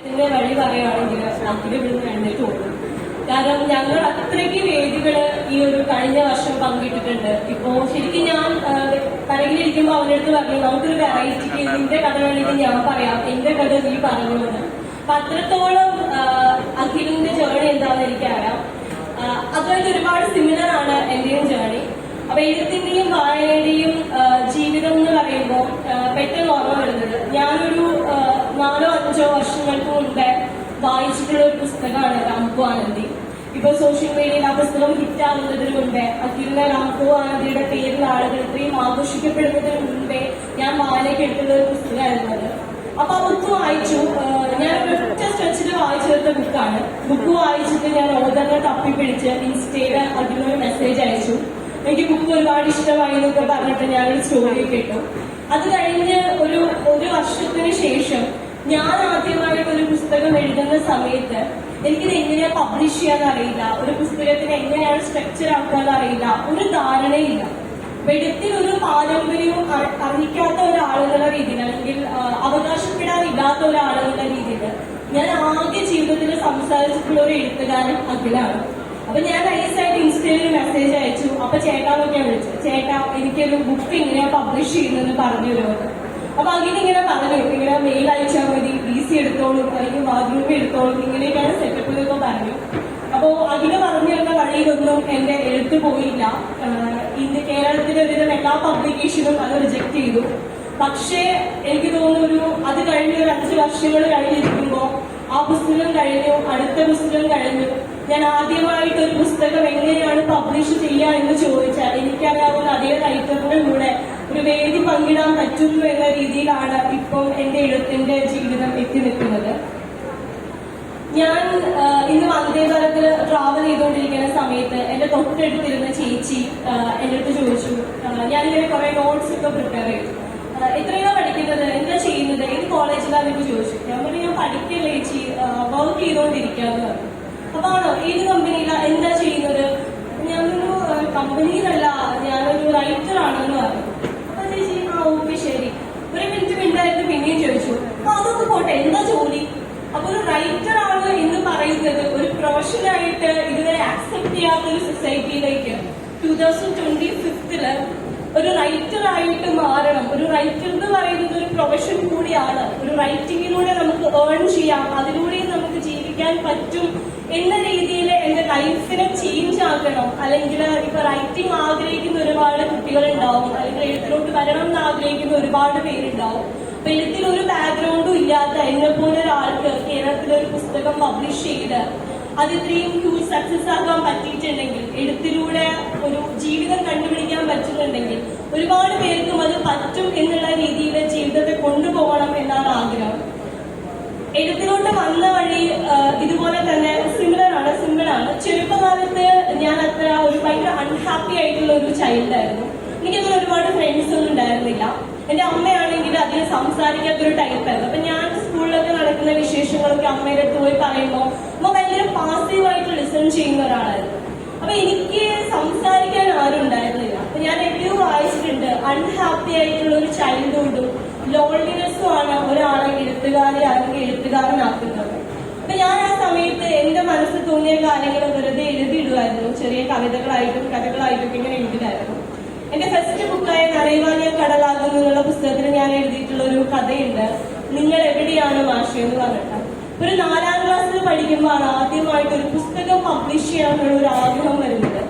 ഇതിന്റെ വഴി പറയുകയാണെങ്കിൽ നമുക്ക് ഇവിടുന്ന് എഴുന്നേറ്റ് തോന്നും കാരണം ഞങ്ങൾ അത്രയ്ക്ക് വേദികൾ ഈ ഒരു കഴിഞ്ഞ വർഷം പങ്കിട്ടിട്ടുണ്ട്. ഇപ്പോ ശരിക്കും ഞാൻ കരയിലിരിക്കുമ്പോൾ അവരടുത്ത് അടുത്ത് പറഞ്ഞു നമുക്കൊരു വെറൈറ്റിക്ക് നിന്റെ കഥ വേണമെങ്കിൽ ഞാൻ പറയാം. എന്റെ കഥ നീ പറഞ്ഞു എന്ന്. അപ്പൊ അത്രത്തോളം അഖിലിന്റെ ജേണി എന്താണെന്ന് എനിക്കറിയാം. അത്രയ്ക്ക് ഒരുപാട് സിമിലർ ആണ് എന്റെയും ജേണി അപ്പൊ എഴുത്തിന്റെയും വായനയുടെയും ജീവിതം എന്ന് പറയുമ്പോൾ പെട്ടെന്ന് ഓർമ്മ വരുന്നത് ഞാനൊരു നാലോ അഞ്ചോ വർഷങ്ങൾക്ക് മുമ്പേ വായിച്ചിട്ടുള്ള ഒരു പുസ്തകമാണ് രാംകോ ആനന്ദി. ഇപ്പൊ സോഷ്യൽ മീഡിയയിൽ ആ പുസ്തകം ഹിറ്റ് ആവുന്നതിന് മുമ്പേ അഖിലിന്റെ രാംകോ ആനന്ദിയുടെ പേരിൽ ആളുകൾ ഇത്രയും ആഘോഷിക്കപ്പെടുന്നതിന് മുമ്പേ ഞാൻ വായനയ്ക്ക് എടുത്തുള്ള ഒരു പുസ്തകമായിരുന്നു അത്. അപ്പൊ ആ ബുക്ക് വായിച്ചു. ഞാൻ ഒറ്റ സ്ട്രെച്ചിൽ വായിച്ചെടുത്ത ബുക്കാണ് ബുക്ക് വായിച്ചിട്ട് ഞാൻ ഓതങ്ങൾ തപ്പിപ്പിടിച്ച് ഇൻസ്റ്റയിൽ അതിനൊരു മെസ്സേജ് അയച്ചു. എനിക്ക് ബുക്ക് ഒരുപാട് ഇഷ്ടമായി എന്നൊക്കെ പറഞ്ഞിട്ട് ഞാനൊരു സ്റ്റോറി കേട്ടു അത് കഴിഞ്ഞ് ഒരു ഒരു വർഷത്തിന് ശേഷം ഞാൻ ആദ്യമായിട്ട് ഒരു പുസ്തകം എഴുതുന്ന സമയത്ത് എനിക്കിത് എങ്ങനെയാ പബ്ലിഷ് ചെയ്യാൻ അറിയില്ല ഒരു പുസ്തകത്തിന് എങ്ങനെയാണ് സ്ട്രക്ചർ ആക്കാൻ അറിയില്ല ഒരു ധാരണയില്ല. വെടുത്തിൽ ഒരു പാരമ്പര്യവും അറി- അറിയിക്കാത്ത ഒരാളെന്നുള്ള രീതിയിൽ അല്ലെങ്കിൽ അവകാശപ്പെടാനില്ലാത്ത ഒരാളെന്നുള്ള രീതിയിൽ ഞാൻ ആകെ ജീവിതത്തിൽ സംസാരിച്ചിട്ടുള്ള ഒരു എഴുത്തുകാരൻ അഖിലാണ്. അപ്പൊ ഞാൻ നൈസായിട്ട് ഇൻസ്റ്റയിൽ ഒരു മെസ്സേജ് അയച്ചു. അപ്പൊ ചേട്ടാന്നൊക്കെയാണ് വിളിച്ചത്. ചേട്ടാ എനിക്കൊരു ബുക്ക് എങ്ങനെയാ പബ്ലിഷ് ചെയ്യുന്നതെന്ന് പറഞ്ഞു തരുമോ അപ്പൊ അങ്ങനെ ഇങ്ങനെ പറഞ്ഞു ഇങ്ങനെ മെയിൽ അയച്ചാൽ മതി ഡി സി എടുത്തോളും അല്ലെങ്കിൽ ബാത്റൂമിൽ എടുത്തോളും ഇങ്ങനെയൊക്കെയാണ് സെറ്റപ്പ് എന്നൊക്കെ പറഞ്ഞു അപ്പോ അഖില പറഞ്ഞിരുന്ന വഴിയിലൊന്നും എന്റെ എഴുത്ത് പോയില്ല. ഇന്ന് കേരളത്തിലെ ഒരുവിധം എല്ലാ പബ്ലിക്കേഷനും അത് റിജക്ട് ചെയ്തു. പക്ഷേ എനിക്ക് തോന്നുന്നു ഒരു അത് കഴിഞ്ഞ ഒരു അഞ്ച് വർഷങ്ങൾ കഴിഞ്ഞിരിക്കുമ്പോ ആ പുസ്തകം കഴിഞ്ഞു അടുത്ത പുസ്തകം കഴിഞ്ഞു. ഞാൻ ആദ്യമായിട്ട് ഒരു പുസ്തകം എങ്ങനെയാണ് പബ്ലിഷ് ചെയ്യുക എന്ന് ചോദിച്ചാൽ എനിക്കറിയാവുന്ന അതേ റൈറ്ററിന്റെ കൂടെ ഒരു വേദി പങ്കിടാൻ പറ്റുന്നു എന്ന രീതിയിലാണ് ഇപ്പം എന്റെ എഴുത്തിന്റെ ജീവിതം എത്തി നിൽക്കുന്നത്. ഞാൻ ഇന്ന് വന്ദേഭാരത്തിൽ ട്രാവൽ ചെയ്തുകൊണ്ടിരിക്കുന്ന സമയത്ത് എന്റെ തൊട്ടടുത്തിരുന്ന ചേച്ചി എന്റെ അടുത്ത് ചോദിച്ചു. ഞാനിങ്ങനെ കുറെ നോട്ട്സ് ഒക്കെ പ്രിപ്പയർ ചെയ്തു. എത്രയോ പഠിക്കുന്നത്? എന്താ ചെയ്യുന്നത്? ഏത് കോളേജിലാണെന്ന് ചോദിച്ചു. ഞാൻ പറഞ്ഞു ഞാൻ പഠിക്കല്ല ചേച്ചി. വർക്ക് ചെയ്തുകൊണ്ടിരിക്കാന്ന് പറഞ്ഞു. അപ്പൊ ആണോ ഏത് കമ്പനിയിലാണ് എന്താ ചെയ്യുന്നത്? ഞാനൊരു കമ്പനിയിലല്ല ഞാനൊരു റൈറ്റർ ആണെന്ന് പറഞ്ഞു അപ്പൊ ചേച്ചി ആ ഓക്കെ ശരി ഒരു മിനിറ്റ് മിനിറ്റായിട്ട് പിന്നെയും ചോദിച്ചു അപ്പൊ അതൊക്കെ പോട്ടെ എന്താ ജോലി? അപ്പൊ ഒരു റൈറ്റർ ആണ് എന്ന് പറയുന്നത് ഒരു പ്രൊഫഷനായിട്ട് ഇതുവരെ ആക്സെപ്റ്റ് ചെയ്യാത്ത ഒരു സൊസൈറ്റിയിലേക്ക് ടൂ തൗസൻഡ് ട്വന്റി ഫിഫ്തിൽ ഒരു റൈറ്റർ ആയിട്ട് മാറണം. ഒരു റൈറ്റർ എന്ന് പറയുന്നത് ഒരു പ്രൊഫഷൻ കൂടിയാണ്. ഒരു റൈറ്റിങ്ങിലൂടെ നമുക്ക് ഏൺ ചെയ്യാം. അതിലൂടെ നമുക്ക് ജീവിക്കാൻ പറ്റും എന്ന രീതിയിൽ എന്റെ ലൈഫിനെ ചേഞ്ച് ആക്കണം. അല്ലെങ്കിൽ ഇപ്പൊ റൈറ്റിംഗ് ആഗ്രഹിക്കുന്ന ഒരുപാട് കുട്ടികളുണ്ടാവും. അല്ലെങ്കിൽ എഴുത്തിലോട്ട് വരണം എന്ന് ആഗ്രഹിക്കുന്ന ഒരുപാട് പേരുണ്ടാവും. എഴുത്തിൽ ഒരു ബാക്ക്ഗ്രൗണ്ടും ഇല്ലാത്ത എന്നെ പോലെ ഒരാൾക്ക് കേരളത്തിൽ ഒരു പുസ്തകം പബ്ലിഷ് ചെയ്ത് അത് ഇത്രയും ഹ്യൂജ് സക്സസ് ആക്കാൻ പറ്റിയിട്ടുണ്ടെങ്കിൽ എഴുത്തിലൂടെ ഒരു ജീവിതം കണ്ടുപിടിക്കാൻ പറ്റുന്നുണ്ടെങ്കിൽ ഒരുപാട് പേർക്കും അത് പറ്റും എന്നുള്ള രീതിയിൽ ജീവിതത്തെ കൊണ്ടുപോകണം എന്നാണ് ആഗ്രഹം. എഴുത്തിലോട്ട് വന്ന വഴി ഇതുപോലെ തന്നെ സിമിലർ ആണ് സിമ്പിൾ ആണ്. ചെറുപ്പകാലത്ത് ഞാൻ അത്ര ഒരു ഭയങ്കര അൺഹാപ്പി ആയിട്ടുള്ള ഒരു ചൈൽഡ് ആയിരുന്നു. എനിക്കങ്ങനെ ഒരുപാട് ഫ്രണ്ട്സ് ഒന്നും ഉണ്ടായിരുന്നില്ല. എന്റെ അമ്മയാണെങ്കിൽ അധികം സംസാരിക്കാത്തൊരു ടൈപ്പായിരുന്നു അപ്പൊ ഞാൻ സ്കൂളിലൊക്കെ നടക്കുന്ന വിശേഷങ്ങളൊക്കെ അമ്മയുടെ അടുത്ത് പോയി പറയുമ്പോൾ അമ്മ ഭയങ്കര പാസീവായിട്ട് ലിസൺ ചെയ്യുന്ന ഒരാളായിരുന്നു. അപ്പൊ എനിക്ക് സംസാരിക്കാൻ ആരും ഉണ്ടായിരുന്നില്ല. അപ്പൊ ഞാൻ എവിടെയോ വായിച്ചിട്ടുണ്ട് അൺഹാപ്പി ആയിട്ടുള്ള ഒരു ചൈൽഡ്ഹുഡും ലോൺലിനെസ്സും ആണ് ഒരാളെ എഴുത്തുകാരെ അല്ലെങ്കിൽ എഴുത്തുകാരനാക്കുന്നത്. അപ്പൊ ഞാൻ ആ സമയത്ത് എന്റെ മനസ്സിൽ തോന്നിയ കാര്യങ്ങൾ വെറുതെ എഴുതിയിടുമായിരുന്നു ചെറിയ കവിതകളായിട്ടും കഥകളായിട്ടും ഇങ്ങനെ എഴുതിയിട്ടായിരുന്നു എന്റെ ഫസ്റ്റ് ബുക്കായ നരൈവാനിയ കടലാകുന്നു എന്നുള്ള പുസ്തകത്തിൽ ഞാൻ എഴുതിയിട്ടുള്ള ഒരു കഥയുണ്ട്. നിങ്ങൾ എവിടെയാണ് മാഷ? എന്ന് പറഞ്ഞിട്ട്. ഒരു നാലാം ക്ലാസ്സിൽ പഠിക്കുമ്പോഴാണ് ആദ്യമായിട്ട് ഒരു പുസ്തകം പബ്ലിഷ് ചെയ്യാനുള്ള ഒരു ആഗ്രഹം വരുന്നത്.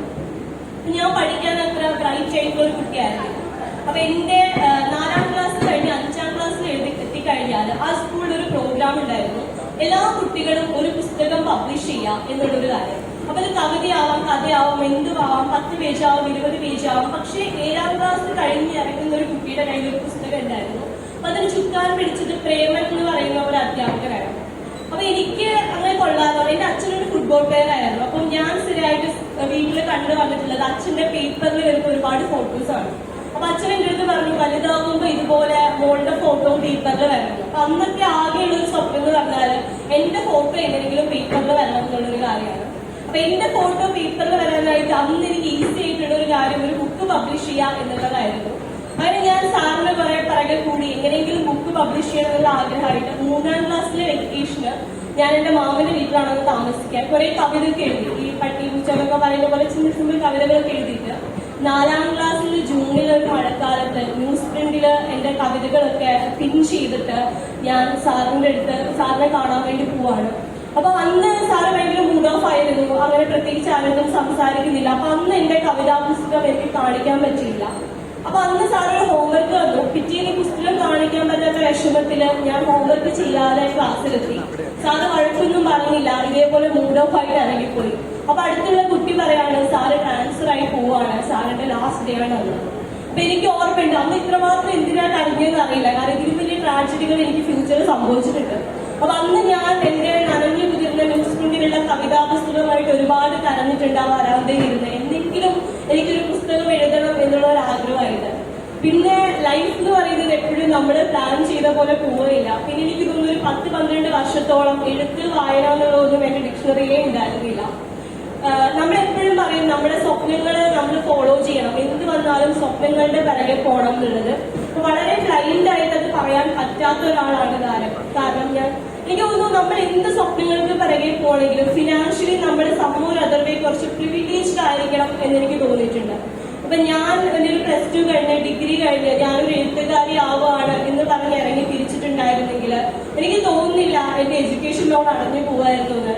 ഞാൻ പഠിക്കാൻ അത്ര ബ്രൈറ്റ് ആയിട്ടുള്ള ഒരു കുട്ടിയായിരുന്നു. അപ്പൊ എന്റെ നാലാം ക്ലാസ് കഴിഞ്ഞ് അഞ്ചാം ക്ലാസ്സിൽ എഴുതി എത്തിക്കഴിഞ്ഞാൽ ആ സ്കൂളിൽ ഒരു പ്രോഗ്രാം ഉണ്ടായിരുന്നു. എല്ലാ കുട്ടികളും ഒരു പുസ്തകം പബ്ലിഷ് ചെയ്യാം എന്നുള്ളൊരു കാര്യം. അത് കവിതയാവാം കഥയാവാം എന്തുവാവാം പത്ത് പേജാവും ഇരുപത് പേജാവും. പക്ഷേ ഏഴാം ക്ലാസ് കഴിഞ്ഞ് ഇറങ്ങുന്ന ഒരു കുട്ടിയുടെ കയ്യിൽ ഒരു പുസ്തകം ഉണ്ടായിരുന്നു. അപ്പൊ അതിന് ചുക്കാൻ പിടിച്ചത് പ്രേമൻ എന്ന് പറയുന്ന ഒരു അധ്യാപകരായിരുന്നു അപ്പൊ എനിക്ക് അങ്ങനെ കൊള്ളാതെ എന്റെ അച്ഛനൊരു ഫുട്ബോൾ പ്ലെയർ ആയിരുന്നു. അപ്പം ഞാൻ സ്ഥിരമായിട്ട് വീട്ടിൽ കണ്ടു വന്നിട്ടുള്ളത് അച്ഛന്റെ പേപ്പറിൽ വരുന്ന ഒരുപാട് ഫോട്ടോസ് ആണ്. അപ്പൊ അച്ഛൻ എന്റെ അടുത്ത് പറഞ്ഞു വലുതാകുമ്പോ ഇതുപോലെ മോളുടെ ഫോട്ടോ പേപ്പറിൽ വരണം. അപ്പൊ അന്നൊക്കെ ആകെയുള്ള ഒരു സ്വപ്നം എന്ന് പറഞ്ഞാൽ എന്റെ ഫോട്ടോ എങ്ങനെയെങ്കിലും പേപ്പറിൽ വരണം എന്നുള്ളൊരു കാര്യമാണ്. അപ്പൊ എന്റെ ഫോട്ടോ പേപ്പറിൽ വരാനായിട്ട് അന്ന് എനിക്ക് ഈസി ആയിട്ടുള്ള ഒരു കാര്യം ഒരു ബുക്ക് പബ്ലിഷ് ചെയ്യുക എന്നുള്ളതായിരുന്നു. അങ്ങനെ ഞാൻ സാറിന് കുറെ പറകൾ കൂടി എങ്ങനെയെങ്കിലും ബുക്ക് പബ്ലിഷ് ചെയ്യണമെന്നുള്ള ആഗ്രഹമായിട്ട് മൂന്നാം ക്ലാസ്സിലെ വെക്കേഷന് ഞാൻ എന്റെ മാമന്റെ വീട്ടിലാണെന്ന് താമസിക്കാൻ കുറെ കവിതയൊക്കെ എഴുതി. ഈ പട്ടി പൂച്ചകളൊക്കെ പറയുന്ന പോലെ ചിന്ന സിമ്പിൾ കവിതകളൊക്കെ എഴുതിയിട്ട് നാലാം ക്ലാസ്സിൽ ജൂണിൽ ഒരു മഴക്കാലത്ത് ന്യൂസ് പ്രിന്റിൽ എന്റെ കവിതകളൊക്കെ പിൻ ചെയ്തിട്ട് ഞാൻ സാറിന്റെ അടുത്ത് സാറിനെ കാണാൻ വേണ്ടി പോവാണ്. അപ്പൊ അന്ന് സാറ് ഭയങ്കര മൂഡ് ഓഫ് ആയിരുന്നു അങ്ങനെ പ്രത്യേകിച്ച് ആരോടും സംസാരിക്കുന്നില്ല. അപ്പൊ അന്ന് എന്റെ കവിതാ പുസ്തകം എനിക്ക് കാണിക്കാൻ പറ്റിയില്ല. അപ്പൊ അന്ന് സാറ് ഹോംവർക്ക് തന്നു. പിറ്റേന്ന് പുസ്തകം കാണിക്കാൻ പറ്റാത്ത വിഷമത്തിൽ ഞാൻ ഹോംവർക്ക് ചെയ്യാതെ ക്ലാസ്സിലെത്തി. സാറ് വഴക്കൊന്നും പറഞ്ഞില്ല ഇതേപോലെ മൂഡ് ഓഫ് ആയിട്ട് ഇറങ്ങിപ്പോയി. അപ്പൊ അടുത്തുള്ള കുട്ടി പറയാണ് സാറ് ട്രാൻസ്ഫർ ആയി പോവാണ്. സാറിന്റെ ലാസ്റ്റ് ഡേ ആണ് അന്ന്. അപ്പൊ എനിക്ക് ഓർമ്മയുണ്ട്. അന്ന് ഇത്രമാത്രം എന്തിനാ കരുതിയെന്ന് അറിയില്ല. കാരണം ഇതിലും വലിയ ട്രാജഡികൾ എനിക്ക് ഫ്യൂച്ചറിൽ സംഭവിച്ചിട്ടുണ്ട്. അപ്പൊ അന്ന് ഞാൻ എന്റെ നനഞ്ഞു കുതിർന്ന ന്യൂസ് പ്രിന്റിലുള്ള കവിതാ പുസ്തകമായിട്ട് ഒരുപാട് കരഞ്ഞിട്ടുണ്ട് ആ വരാന്തയിൽ ഇരുന്ന്. എന്തെങ്കിലും എനിക്കൊരു പുസ്തകം എഴുതണം എന്നുള്ള ഒരു ആഗ്രഹമായിട്ട് പിന്നെ ലൈഫ് എന്ന് പറയുന്നത് എപ്പോഴും നമ്മൾ പ്ലാൻ ചെയ്ത പോലെ പോവുകയില്ല. പിന്നെ എനിക്ക് തോന്നുന്നു ഒരു പത്ത് പന്ത്രണ്ട് വർഷത്തോളം എഴുത്ത് വായന എന്നുള്ളതൊന്നും എന്റെ ഡിക്ഷണറിയെ ഉണ്ടായിരുന്നില്ല. നമ്മൾ എപ്പോഴും പറയും നമ്മുടെ സ്വപ്നങ്ങൾ നമ്മൾ ഫോളോ ചെയ്യണം. എന്ത് വന്നാലും സ്വപ്നങ്ങളുടെ പിറകെ പോകണം എന്നുള്ളത്. വളരെ ബ്ലൈൻഡ് ആയിട്ട് അത് പറയാൻ പറ്റാത്ത ഒരാളാണ് താരം. കാരണം ഞാൻ എനിക്ക് തോന്നുന്നു നമ്മൾ എന്ത് സ്വപ്നങ്ങൾക്ക് പിറകെ പോകണമെങ്കിലും ഫിനാൻഷ്യലി നമ്മുടെ സമൂഹ അതർവേ കുറച്ച് പ്രിവിലേജ്ഡ് ആയിരിക്കണം എന്ന് എനിക്ക് തോന്നിയിട്ടുണ്ട്. അപ്പൊ ഞാൻ എന്റെ ഒരു പ്ലസ് ടു കഴിഞ്ഞ് ഡിഗ്രി കഴിഞ്ഞ് ഞാനൊരു എഴുത്തുകാരി ആവുകയാണ് എന്ന് പറഞ്ഞ് ഇറങ്ങി തിരിച്ചിട്ടുണ്ടായിരുന്നെങ്കിൽ എനിക്ക് തോന്നുന്നില്ല എന്റെ എഡ്യൂക്കേഷൻ ലോൺ അടഞ്ഞു വീട്ടിലെ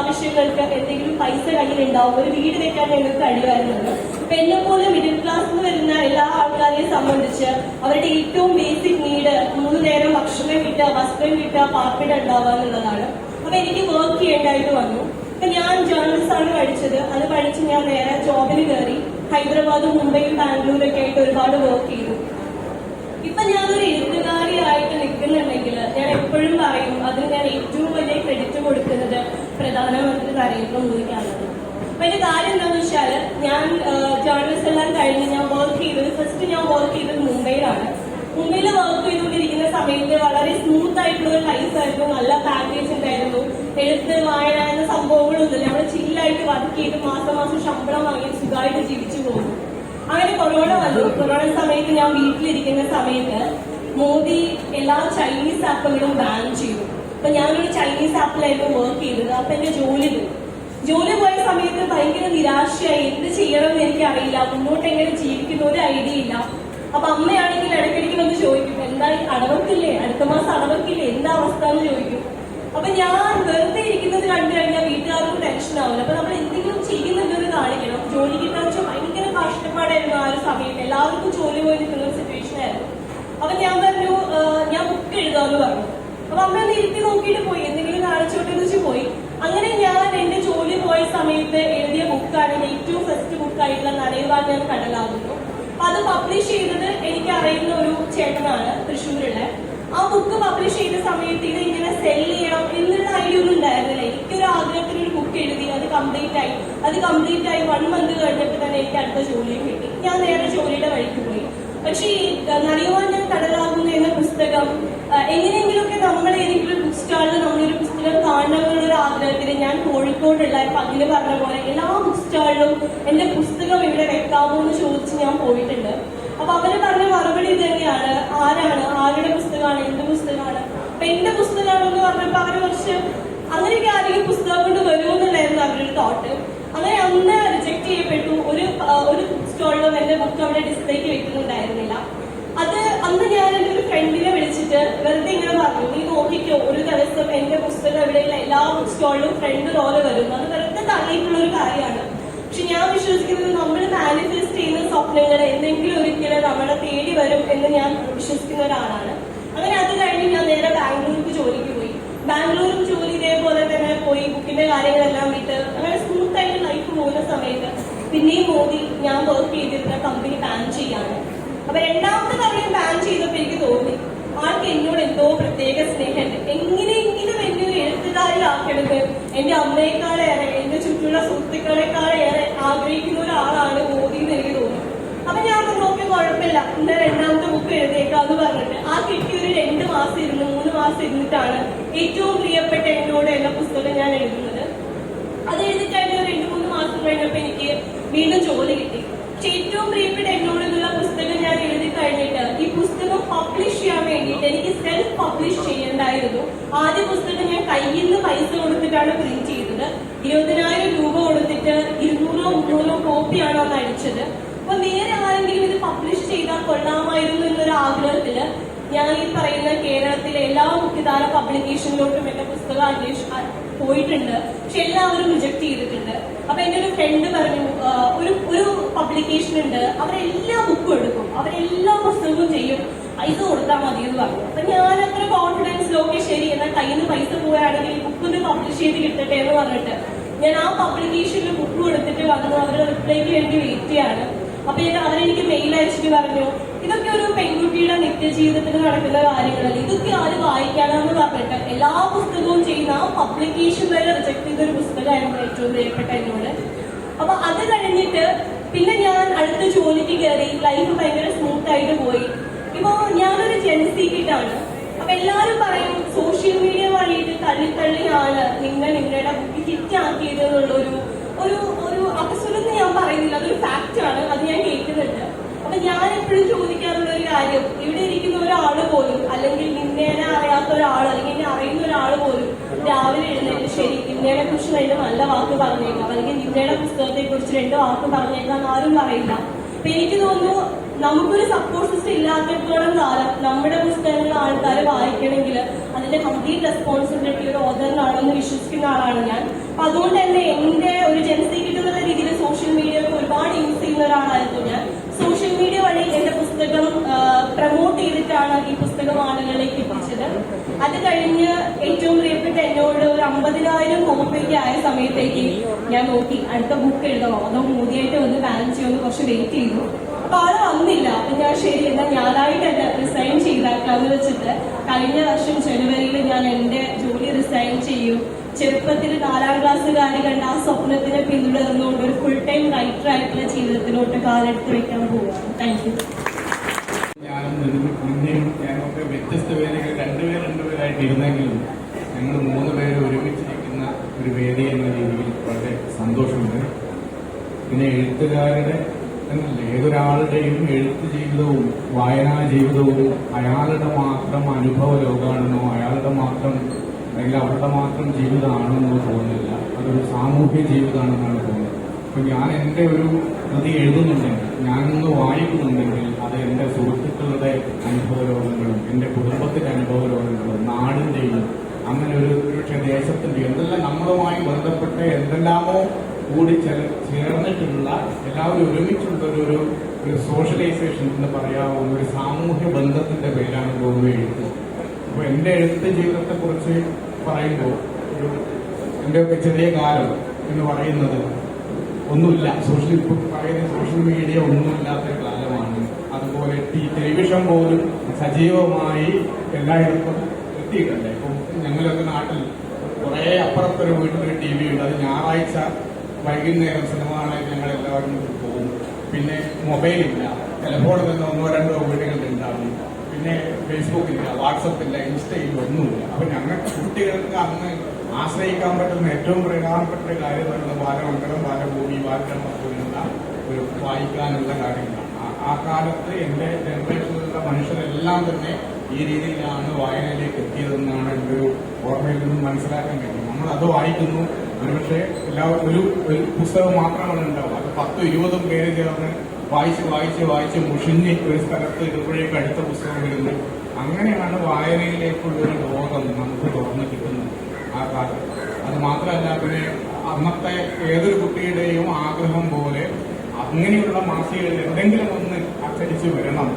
ആവശ്യങ്ങൾക്ക് എന്തെങ്കിലും പൈസ കയ്യിലുണ്ടാവും ഒരു വീട് വെക്കാൻ ഞങ്ങൾക്ക് കഴിയുമായിരുന്നു അപ്പൊ എന്നെ പോലെ മിഡിൽ ക്ലാസ്സിൽ വരുന്ന എല്ലാ ആൾക്കാരെയും സംബന്ധിച്ച് അവരുടെ ഏറ്റവും ബേസിക് നീഡ് മൂന്ന് നേരം ഭക്ഷണം കിട്ടുക വസ്ത്രം കിട്ടുക പാർപ്പിടം ഉണ്ടാവുക എന്നുള്ളതാണ്. അപ്പൊ എനിക്ക് വർക്ക് ചെയ്യേണ്ടതായിട്ട് വന്നു. അപ്പൊ ഞാൻ ജേർണലിസ്റ്റ് ആണ് പഠിച്ചത്. അത് പഠിച്ച് ഞാൻ നേരെ ജോബിന് കയറി ഹൈദരാബാദ് മുംബൈ ബാംഗ്ലൂരൊക്കെ ആയിട്ട് ഒരുപാട് വർക്ക് ചെയ്തു. ഇപ്പൊ ഞാനൊരു എഴുത്തുകാരിയായിട്ട് നിൽക്കുന്നുണ്ടെങ്കിൽ ഞാൻ എപ്പോഴും പറയും അതിന് ഞാൻ ഏറ്റവും വലിയ ക്രെഡിറ്റ് കൊടുക്കുന്നത് പ്രധാനമന്ത്രി നരേന്ദ്രമോദിക്കാണ് അപ്പൊ എന്റെ കാര്യം എന്താണെന്ന് വെച്ചാൽ ഞാൻ ജേർണലിസ്റ്റ് എല്ലാം കഴിഞ്ഞ് ഞാൻ വർക്ക് ചെയ്തത് ഫസ്റ്റ് ഞാൻ വർക്ക് ചെയ്തത് മുംബൈയിലാണ്. മുംബൈയിൽ വർക്ക് ചെയ്തുകൊണ്ടിരിക്കുന്ന സമയത്ത് വളരെ സ്മൂത്ത് ആയിട്ടുള്ള ലൈഫ് ആയിരുന്നു. നല്ല പാക്കേജ് ഉണ്ടായിരുന്നു. എഴുത്ത് വായന എന്ന സംഭവങ്ങളൊന്നും നമ്മൾ ചില്ലായിട്ട് വർക്ക് ചെയ്ത് മാസം മാസം ശമ്പളം വാങ്ങി സുഖമായിട്ട് ജീവിച്ചു പോകുന്നു അങ്ങനെ കൊറോണ വന്നു. കൊറോണ സമയത്ത് ഞാൻ വീട്ടിലിരിക്കുന്ന സമയത്ത് മോദി എല്ലാ ചൈനീസ് ആപ്പുകളും ബാൻ ചെയ്തു. അപ്പൊ ഞാനൊരു ചൈനീസ് ആപ്പിലായിരുന്നു വർക്ക് ചെയ്തത്. അപ്പൊ എന്റെ ജോലി പോയി. ജോലി പോയ സമയത്ത് ഭയങ്കര നിരാശയായി. എന്ത് ചെയ്യണം എന്ന് എനിക്ക് അറിയില്ല മുന്നോട്ട് എങ്ങനെ ജീവിക്കുന്ന ഒരു ഐഡിയ ഇല്ല. അപ്പൊ അമ്മയാണെങ്കിൽ ഇടയ്ക്കിടയ്ക്ക് വന്ന് ചോദിക്കും എന്താ അടവക്കില്ലേ അടുത്ത മാസം അടവക്കില്ലേ എന്താ അവസ്ഥ? എന്ന് ചോദിക്കും. അപ്പൊ ഞാൻ വെറുതെ ഇരിക്കുന്നത് കണ്ടു കഴിഞ്ഞാൽ വീട്ടുകാർക്ക് ടെൻഷൻ ആവില്ല. അപ്പൊ നമ്മൾ എന്തെങ്കിലും ചെയ്യുന്നുണ്ടെന്ന് കാണിക്കണം. ജോലി കിട്ടാന്ന് വെച്ചാൽ ഭയങ്കര കഷ്ടപ്പാടായിരുന്നു ആ ഒരു സമയത്ത്. എല്ലാവർക്കും ജോലി പോയി നിൽക്കുന്ന സിറ്റുവേഷൻ ആയിരുന്നു. അപ്പൊ ഞാൻ പറഞ്ഞു ഞാൻ ബുക്ക് എഴുതാന്ന് പറഞ്ഞു. അപ്പൊ അമ്മ ഒന്ന് നോക്കിയിട്ട് പോയി. എന്തെങ്കിലും കാണിച്ചോട്ടെ എന്ന് വെച്ച് പോയി. അങ്ങനെ ഞാൻ എന്റെ ജോലി പോയ സമയത്ത് എഴുതിയ ബുക്കാണ് ഏറ്റവും ഫസ്റ്റ് ബുക്കായിട്ടുള്ള നനയുവാൻ ഞാൻ കടലാകുന്നു. അപ്പൊ അത് പബ്ലിഷ് ചെയ്തത് എനിക്ക് അറിയുന്ന ഒരു ചേട്ടനാണ് തൃശ്ശൂരിലെ ആ ബുക്ക് പബ്ലിഷ് ചെയ്ത സമയത്ത് ഇത് ഇങ്ങനെ സെൽ ചെയ്യണം എന്നുള്ള ഐഡിയ ഒന്നും ഉണ്ടായിരുന്നില്ല. എനിക്കൊരു ആഗ്രഹത്തിന് ഒരു ബുക്ക് എഴുതി അത് കംപ്ലീറ്റ് ആയി. അത് കംപ്ലീറ്റ് ആയി വൺ മന്ത് കഴിഞ്ഞിട്ട് തന്നെ എനിക്ക് അടുത്ത ജോലിയും കിട്ടി. ഞാൻ നേരെ ജോലിയുടെ വഴിക്ക് പോയി. പക്ഷേ ഈ നടിയുവാൻ ഞാൻ കടലാകുന്നു എന്ന പുസ്തകം എങ്ങനെയെങ്കിലുമൊക്കെ നമ്മൾ ഏതെങ്കിലും ബുക്ക് സ്റ്റാളിൽ നമ്മളൊരു പുസ്തകം കാണണമെന്നുള്ള ആഗ്രഹത്തിൽ ഞാൻ കോഴിക്കോടുള്ള പങ്കിൽ പറഞ്ഞ പോലെ എല്ലാ ബുക്ക് സ്റ്റാളിലും എന്റെ പുസ്തകം ഇവിടെ വെക്കാമോ എന്ന് ചോദിച്ച് ഞാൻ പോയിട്ടുണ്ട്. അപ്പൊ അവർ പറഞ്ഞ മറുപടി ഇത് തന്നെയാണ്. ആരാണ്? ആരുടെ പുസ്തകമാണ്? എന്ത് പുസ്തകമാണ്? അപ്പൊ എന്റെ പുസ്തകമാണെന്ന് പറഞ്ഞപ്പോ അവർ കുറച്ച് അങ്ങനെയൊക്കെ ആരെങ്കിലും പുസ്തകം കൊണ്ട് വരുമെന്നുണ്ടായിരുന്നു അവരുടെ തോട്ട് അങ്ങനെ അന്ന് റിജക്ട് ചെയ്യപ്പെട്ടു. ഒരു ഒരു സ്റ്റോളിലും എന്റെ ബുക്ക് അവിടെ ഡിസ്പ്ലേക്ക് വെക്കുന്നുണ്ടായിരുന്നില്ല. അന്ന് ഞാൻ എന്റെ ഒരു ഫ്രണ്ടിനെ വിളിച്ചിട്ട് വെറുതെ ഇങ്ങനെ പറഞ്ഞു നീ നോക്കിക്കോ ഒരു ദിവസം എന്റെ പുസ്തകം ഇവിടെയുള്ള എല്ലാ ബുക്ക് സ്റ്റോളിലും ഫ്രണ്ട് റോൽ വരും. അത് വെറുതെ തള്ളിയിട്ടുള്ള ഒരു കാര്യമാണ്. പക്ഷെ ഞാൻ വിശ്വസിക്കുന്നത് നമ്മൾ മാനിഫെസ്റ്റ് ചെയ്യുന്ന സ്വപ്നങ്ങൾ എന്തെങ്കിലും ഒരിക്കലും നമ്മളെ തേടി വരും എന്ന് ഞാൻ വിശ്വസിക്കുന്ന ഒരാളാണ്. അങ്ങനെ അത് കഴിഞ്ഞ് ഞാൻ നേരെ ബാംഗ്ലൂർക്ക് ജോലിക്ക് പോയി. ബാംഗ്ലൂരും ജോലി ഇതേപോലെ തന്നെ പോയി ബുക്കിന്റെ കാര്യങ്ങളെല്ലാം വിട്ട് അങ്ങനെ സ്മൂത്ത് ആയിട്ട് ലൈഫ് പോകുന്ന സമയത്ത് പിന്നെയും മോദി ഞാൻ വർക്ക് ചെയ്തിരുന്ന കമ്പനി ബാൻ ചെയ്യാണ്. അപ്പൊ രണ്ടാമത്തെ കാര്യം ബാൻ ചെയ്തപ്പോ എനിക്ക് തോന്നി ആൾക്ക് എന്നോട് എന്തോ പ്രത്യേക സ്നേഹമുണ്ട്. എങ്ങനെയെങ്കിലും എന്നെ ഒരു എഴുത്തുകാരിലാക്കണത് എന്റെ അമ്മയെക്കാളേറെ എന്റെ ചുറ്റുള്ള സുഹൃത്തുക്കളെക്കാളേറെ ആഗ്രഹിക്കുന്ന ഒരാളാണ് മോദി എന്ന് എനിക്ക് തോന്നി. അപ്പൊ ഞാൻ നോക്കി കുഴപ്പമില്ല. ഇന്നലെ രണ്ടാമത്തെ ബുക്ക് എഴുതിയേക്കാന്ന് പറഞ്ഞിട്ട്. ആ കിട്ടിയ ഒരു രണ്ട് മാസം ഇരുന്ന് മൂന്ന് മാസം ഇരുന്നിട്ടാണ് ഏറ്റവും പ്രിയപ്പെട്ട എന്നോട് എന്ന പുസ്തകം ഞാൻ എഴുതുന്നത്. അത് എഴുതി കഴിഞ്ഞ രണ്ട് മൂന്ന് മാസം കഴിഞ്ഞപ്പോ എനിക്ക് വീണ്ടും ജോലി കിട്ടി. പക്ഷെ ഏറ്റവും പ്രിയപ്പെട്ട എന്നോട് എന്നുള്ള പുസ്തകം ഞാൻ എഴുതി കഴിഞ്ഞിട്ട് ഈ പുസ്തകം പബ്ലിഷ് ചെയ്യാൻ വേണ്ടിയിട്ട് എനിക്ക് സെൽഫ് പബ്ലിഷ് ചെയ്യണ്ടായിരുന്നു. ആദ്യ പുസ്തകം ഞാൻ കയ്യിൽ നിന്ന് പൈസ കൊടുത്തിട്ടാണ് പ്രിന്റ് ചെയ്തത്. ഇരുപതിനായിരം രൂപ കൊടുത്തിട്ട് ഇരുന്നൂറോ മുന്നൂറോ കോപ്പിയാണ് അന്ന് അടിച്ചത് അപ്പൊ വേറെ ആരെങ്കിലും ഇത് പബ്ലിഷ് ചെയ്താൽ കൊള്ളാമായിരുന്നു എന്നൊരു ആഗ്രഹത്തിൽ ഞാൻ ഈ പറയുന്ന കേരളത്തിലെ എല്ലാ മുഖ്യധാര പബ്ലിക്കേഷനിലോട്ടും എന്റെ പുസ്തകം അന്വേഷ പോയിട്ടുണ്ട്. പക്ഷെ എല്ലാവരും റിജക്ട് ചെയ്തിട്ടുണ്ട്. അപ്പൊ എന്റെ ഒരു ഫ്രണ്ട് പറഞ്ഞു ഒരു ഒരു പബ്ലിക്കേഷൻ ഉണ്ട്. അവരെല്ലാ ബുക്കും എടുക്കും. അവരെല്ലാ പുസ്തകവും ചെയ്യും. പൈസ കൊടുത്താൽ മതി എന്ന് പറഞ്ഞു. അപ്പൊ ഞാൻ അത്ര കോൺഫിഡൻസ് ഓക്കെ ശരി എന്നാൽ കയ്യിൽ നിന്ന് പൈസ പോയാണെങ്കിൽ ബുക്ക് ഒന്ന് പബ്ലിഷ് ചെയ്ത് കിട്ടട്ടെ എന്ന് പറഞ്ഞിട്ട് ഞാൻ ആ പബ്ലിക്കേഷനിൽ ബുക്ക് കൊടുത്തിട്ട് വന്നു അവരുടെ റിപ്ലൈക്ക് വേണ്ടി വെയിറ്റ് ചെയ്യാണ്. അപ്പൊ ഞാൻ അവരെനിക്ക് മെയിൽ അയച്ചിട്ട് പറഞ്ഞു ഇതൊക്കെ ഒരു പെൺകുട്ടിയുടെ നിത്യജീവിതത്തിൽ നടക്കുന്ന കാര്യങ്ങളല്ല? ഇതൊക്കെ ആര് വായിക്കാനാന്ന് പറഞ്ഞിട്ട് എല്ലാ പുസ്തകവും ചെയ്യുന്ന ആ പബ്ലിക്കേഷൻ വരെ റിജക്ട് ചെയ്ത ഒരു പുസ്തകമായിരുന്നു ഏറ്റവും പ്രിയപ്പെട്ട എന്നോട്. അപ്പൊ അത് കഴിഞ്ഞിട്ട് പിന്നെ ഞാൻ അടുത്ത ജോലിക്ക് കയറി ലൈഫ് ഭയങ്കര സ്മൂത്ത് ആയിട്ട് പോയി. ഇപ്പൊ ഞാനൊരു ജെൻസി കിട്ടാണ് അപ്പൊ എല്ലാരും പറയും സോഷ്യൽ മീഡിയ വഴിയിട്ട് തള്ളി തള്ളിയാണ് നിങ്ങൾ നിങ്ങളുടെ ബുക്ക് ഹിറ്റ് ആക്കിയത് എന്നുള്ളൊരു ഒരു ഒരു അപസ്വരം ഞാൻ പറയുന്നില്ല. അതൊരു ഫാക്റ്റ് ആണ്. അത് ഞാൻ കേൾക്കുന്നുണ്ട്. അപ്പൊ ഞാൻ എപ്പോഴും ചോദിക്കാറുള്ള ഒരു കാര്യം ഇവിടെ ഇരിക്കുന്ന ഒരാൾ പോലും അല്ലെങ്കിൽ നിന്നേനെ അറിയാത്ത ഒരാൾ അല്ലെങ്കിൽ എന്നെ അറിയുന്ന ഒരാൾ പോലും രാവിലെ എഴുന്നേറ്റ് ശരി ഇന്ത്യയെ കുറിച്ച് രണ്ട് നല്ല വാക്ക് പറഞ്ഞേക്കാം അല്ലെങ്കിൽ ഇന്ത്യയുടെ പുസ്തകത്തെ കുറിച്ച് രണ്ട് വാക്ക് പറഞ്ഞേക്കാം ആരും പറയില്ല. അപ്പൊ എനിക്ക് തോന്നുന്നു നമുക്കൊരു സപ്പോർട്ട് സിസ്റ്റം ഇല്ലാത്തിടത്തോളം കാലം നമ്മുടെ പുസ്തകങ്ങൾ ആൾക്കാർ വായിക്കണമെങ്കിൽ അതിന്റെ കംപ്ലീറ്റ് റെസ്പോൺസിബിലിറ്റി ഒരു ഓതറിനാണെന്ന് വിശ്വസിക്കുന്ന ആളാണ് ഞാൻ. അപ്പൊ അതുകൊണ്ട് തന്നെ എന്റെ ഒരു ജനസീകരിക്കുന്ന കിട്ടുന്ന രീതിയിൽ സോഷ്യൽ മീഡിയ ഒരുപാട് യൂസ് ചെയ്യുന്ന ഒരാളായിരുന്നു ഞാൻ സോഷ്യൽ മീഡിയ വഴി എന്റെ പുസ്തകം പ്രമോട്ട് ചെയ്തിട്ടാണ് ഈ പുസ്തകം ആളുകളിലേക്ക് എത്തിച്ചത്. അത് കഴിഞ്ഞ് ഏറ്റവും പ്രിയപ്പെട്ട എന്നോട് ഒരു അമ്പതിനായിരം കോപ്പിയൊക്കെ ആയ സമയത്തേക്ക് ഞാൻ നോക്കി. അടുത്ത ബുക്ക് എഴുതണോ. അതോ മോദിയായിട്ട് വന്ന് ബാൻ ചെയ്യുമെന്ന് കുറച്ച് വെയിറ്റ് ചെയ്തു. അപ്പൊ ആൾ വന്നില്ല. അപ്പൊ ഞാൻ ശരി എന്നാൽ ഞാനായിട്ട് തന്നെ റിസൈൻ ചെയ്താക്കാന്ന് വെച്ചിട്ട് കഴിഞ്ഞ വർഷം ജനുവരിയിൽ ഞാൻ എന്റെ ജോലി റിസൈൻ ചെയ്യും. ചെറുപ്പത്തിൽ നാലാം ക്ലാസ്സുകാരി കണ്ട ആ സ്വപ്നത്തിനെ പിന്തുടർന്നുകൊണ്ട് ഒരു ഫുൾ ടൈം റൈറ്റർ ആയിട്ടുള്ള ജീവിതത്തിലോട്ട് കാലെടുത്ത് വെക്കാൻ പോവുക താങ്ക് യു ഞാനും കുഞ്ഞും ഞങ്ങൾക്ക് വ്യത്യസ്ത വേദികൾ രണ്ടുപേർ രണ്ടുപേരായിട്ട് ഇരുന്നെങ്കിലും ഞങ്ങൾ മൂന്ന് പേര് ഒരുമിച്ചിരിക്കുന്ന ഒരു വേദി എന്ന രീതിയിൽ വളരെ സന്തോഷമുണ്ട്. പിന്നെ എഴുത്തുകാരുടെ ഏതൊരാളുടെയും എഴുത്ത് ജീവിതവും വായനാ ജീവിതവും അയാളുടെ മാത്രം അനുഭവ ലോകമാണെന്നോ അയാളുടെ മാത്രം അല്ലെങ്കിൽ അവരുടെ മാത്രം ജീവിതമാണെന്നോ തോന്നുന്നില്ല. അതൊരു സാമൂഹ്യ ജീവിതമാണെന്നാണ് തോന്നുന്നത്. അപ്പൊ ഞാൻ എന്റെ ഒരു കൃതി എഴുതുന്നുണ്ടെങ്കിൽ ഞാനൊന്ന് വായിക്കുന്നുണ്ടെങ്കിൽ അത് എന്റെ സുഹൃത്തുക്കളുടെ അനുഭവ രോഗങ്ങളും എന്റെ കുടുംബത്തിന്റെ അനുഭവ രോഗങ്ങളും നാടിന്റെയും അങ്ങനെ ഒരു പക്ഷേ ദേശത്തിന്റെ എന്തെല്ലാം നമ്മളുമായി ബന്ധപ്പെട്ട് എന്തെല്ലാമോ കൂടി ചേർ- ചേർന്നിട്ടുള്ള എല്ലാവരും ഒരുമിച്ചുള്ള ഒരു ഒരു സോഷ്യലൈസേഷൻ എന്ന് പറയാവുന്ന ഒരു സാമൂഹ്യ ബന്ധത്തിന്റെ പേരാണ് ഗോവ എഴുത്ത്. അപ്പൊ എന്റെ എഴുത്ത് ജീവിതത്തെ കുറിച്ച് പറയുമ്പോൾ ഒരു എന്റെ ചെറിയ കാലം എന്ന് പറയുന്നത് ഒന്നുമില്ല. സോഷ്യൽ ഇപ്പോൾ പറയുന്ന സോഷ്യൽ മീഡിയ ഒന്നുമില്ലാത്ത കാലമാണ്. അതുപോലെ ടി ടെലിവിഷൻ പോലും സജീവമായി എല്ലായിടത്തും എത്തിയിട്ടുണ്ട്. ഇപ്പം ഞങ്ങളൊക്കെ നാട്ടിൽ കുറെ അപ്പുറത്തൊരു വീട്ടിലൊരു ടി വി ഉണ്ട്. അത് ഞായറാഴ്ച വൈകുന്നേരം സിനിമ കാണാൻ ഞങ്ങൾ എല്ലാവരും പോകും. പിന്നെ മൊബൈലില്ല ടെലഫോണിൽ നിന്ന് ഒന്നോ രണ്ടോ വീടുകളിൽ ഉണ്ടാവും. പിന്നെ ഫേസ്ബുക്കില്ല വാട്സപ്പില്ല ഇൻസ്റ്റയില്ല ഇല്ല ഇൻസ്റ്റ ഇല്ല ഒന്നുമില്ല. അപ്പൊ ഞങ്ങൾക്ക് കുട്ടികൾക്ക് അന്ന് ആശ്രയിക്കാൻ പറ്റുന്ന ഏറ്റവും പ്രധാനപ്പെട്ട ഒരു കാര്യം എന്ന് പറയുന്നത് ബാലമംഗലം ബാലഭൂമി ബാലരമ പോലുള്ള ഒരു വായിക്കാനുള്ള കാര്യങ്ങളാണ്. ആ- കാലത്ത് എന്റെ ജനറേഷനിലുള്ള മനുഷ്യരെല്ലാം തന്നെ ഈ രീതിയിലാണ് വായനയിലേക്ക് എത്തിയതെന്നാണ് എന്റെ ഒരു ഓർമ്മയിൽ നിന്നും മനസ്സിലാക്കാൻ കഴിയും. നമ്മൾ അത് വായിക്കുന്നു. ഒരുപക്ഷെ എല്ലാവരും ഒരു ഒരു പുസ്തകം മാത്രമാണ് ഉണ്ടാവുക. അത് പത്തും ഇരുപതും പേര് ചേർന്ന് വായിച്ച് വായിച്ച് വായിച്ച് മുഷിഞ്ഞ് ഒരു സ്ഥലത്ത് ഇതുവഴിയൊക്കെ അടുത്ത പുസ്തകം വരുന്നു അങ്ങനെയാണ് വായനയിലേക്കുള്ള ഒരു ലോകം നമുക്ക് തുറന്നു കിട്ടുന്നത്. ആ കാലം അത് മാത്രമല്ല പിന്നെ അന്നത്തെ ഏതൊരു കുട്ടിയുടെയും ആഗ്രഹം പോലെ അങ്ങനെയുള്ള മാസികകൾ എന്തെങ്കിലും ഒന്ന് അച്ചടിച്ച് വരണം.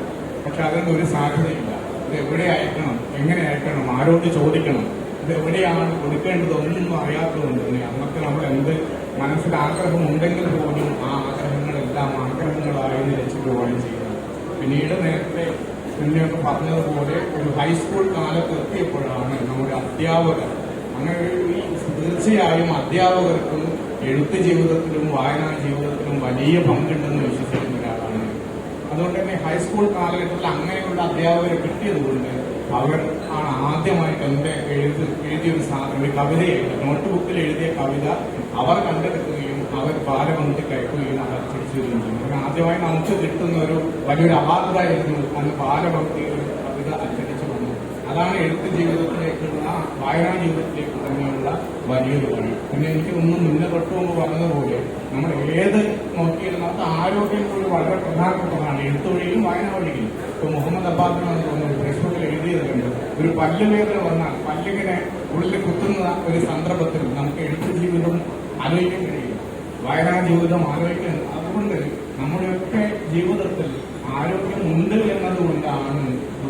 പക്ഷെ അതിന് ഒരു സാധ്യതയില്ല. ഇത് എവിടെ അയക്കണം? എങ്ങനെ അയക്കണം? ആരോട് ചോദിക്കണം? ഇത് എവിടെയാണ് കൊടുക്കേണ്ടത്? ഒന്നും അറിയാത്തതുകൊണ്ട് തന്നെ അന്നത്തെ നമ്മൾ എന്ത് മനസ്സിൽ ആഗ്രഹം ഉണ്ടെങ്കിൽ പോലും ആ ആഗ്രഹങ്ങളെല്ലാം ആഗ്രഹങ്ങളായി നിലച്ചു പോവുകയും ചെയ്യുന്നത്. പിന്നീട് നേരത്തെ മുന്നേയൊക്കെ പറഞ്ഞതുപോലെ ഒരു ഹൈസ്കൂൾ കാലത്ത് എത്തിയപ്പോഴാണ് നമ്മുടെ അധ്യാപകർ അങ്ങനെ തീർച്ചയായും അധ്യാപകർക്കും എഴുത്ത് ജീവിതത്തിലും വായനാ ജീവിതത്തിലും വലിയ പങ്കുണ്ടെന്ന് വിശ്വസിക്കുന്ന ഒരാളാണ് അതുകൊണ്ട് തന്നെ ഹൈസ്കൂൾ കാലഘട്ടത്തിൽ അങ്ങനെയുള്ള അധ്യാപകരെ കിട്ടിയതുകൊണ്ട് അവർ ആണ് ആദ്യമായിട്ട് എന്റെ എഴുതി എഴുതിയ ഒരു സാധനം ഒരു കവിതയായിട്ട് നോട്ട് ബുക്കിൽ എഴുതിയ കവിത അവർ കണ്ടെടുക്കുകയും അവർ പാലമന്ത്രി കൈക്കുകയും അവർ തിരിച്ചു ചെയ്യും ആദ്യമായി നമുക്ക് കിട്ടുന്ന ഒരു വലിയൊരു അവാർഡായിരുന്നു അന്ന് ബാലഭക്തി ഒരു കവിത വന്നു അതാണ് എഴുത്ത് ജീവിതത്തിലേക്കുള്ള വായനാ ജീവിതത്തിലേക്ക് തന്നെയുള്ള വലിയൊരു വഴി പിന്നെ എനിക്ക് ഒന്നും മുന്നേ തൊട്ടു എന്ന് പറഞ്ഞതുപോലെ നമ്മൾ ഏത് നോക്കിയാലും നമുക്ക് ആരോഗ്യം കൂടി വളരെ പ്രധാനപ്പെട്ടതാണ്. എഴുത്ത് വഴിയിലും വായന വഴിയിലും. ഇപ്പൊ മുഹമ്മദ് അബ്ബാസിനാണ് തോന്നുന്നത് ഫേസ്ബുക്കിൽ എഴുതിയത് കണ്ട് ഒരു പല്ലുവേദന വന്നാൽ പല്ലിങ്ങനെ ഉള്ളിൽ കുത്തുന്ന ഒരു സന്ദർഭത്തിൽ നമുക്ക് എഴുത്ത് ജീവിതം ആലോചിക്കാൻ കഴിയില്ല. വായനാ ജീവിതം ആലോചിക്കാൻ. അതുകൊണ്ട് നമ്മുടെയൊക്കെ ജീവിതത്തിൽ ആരോഗ്യമുണ്ട് എന്നതുകൊണ്ടാണ്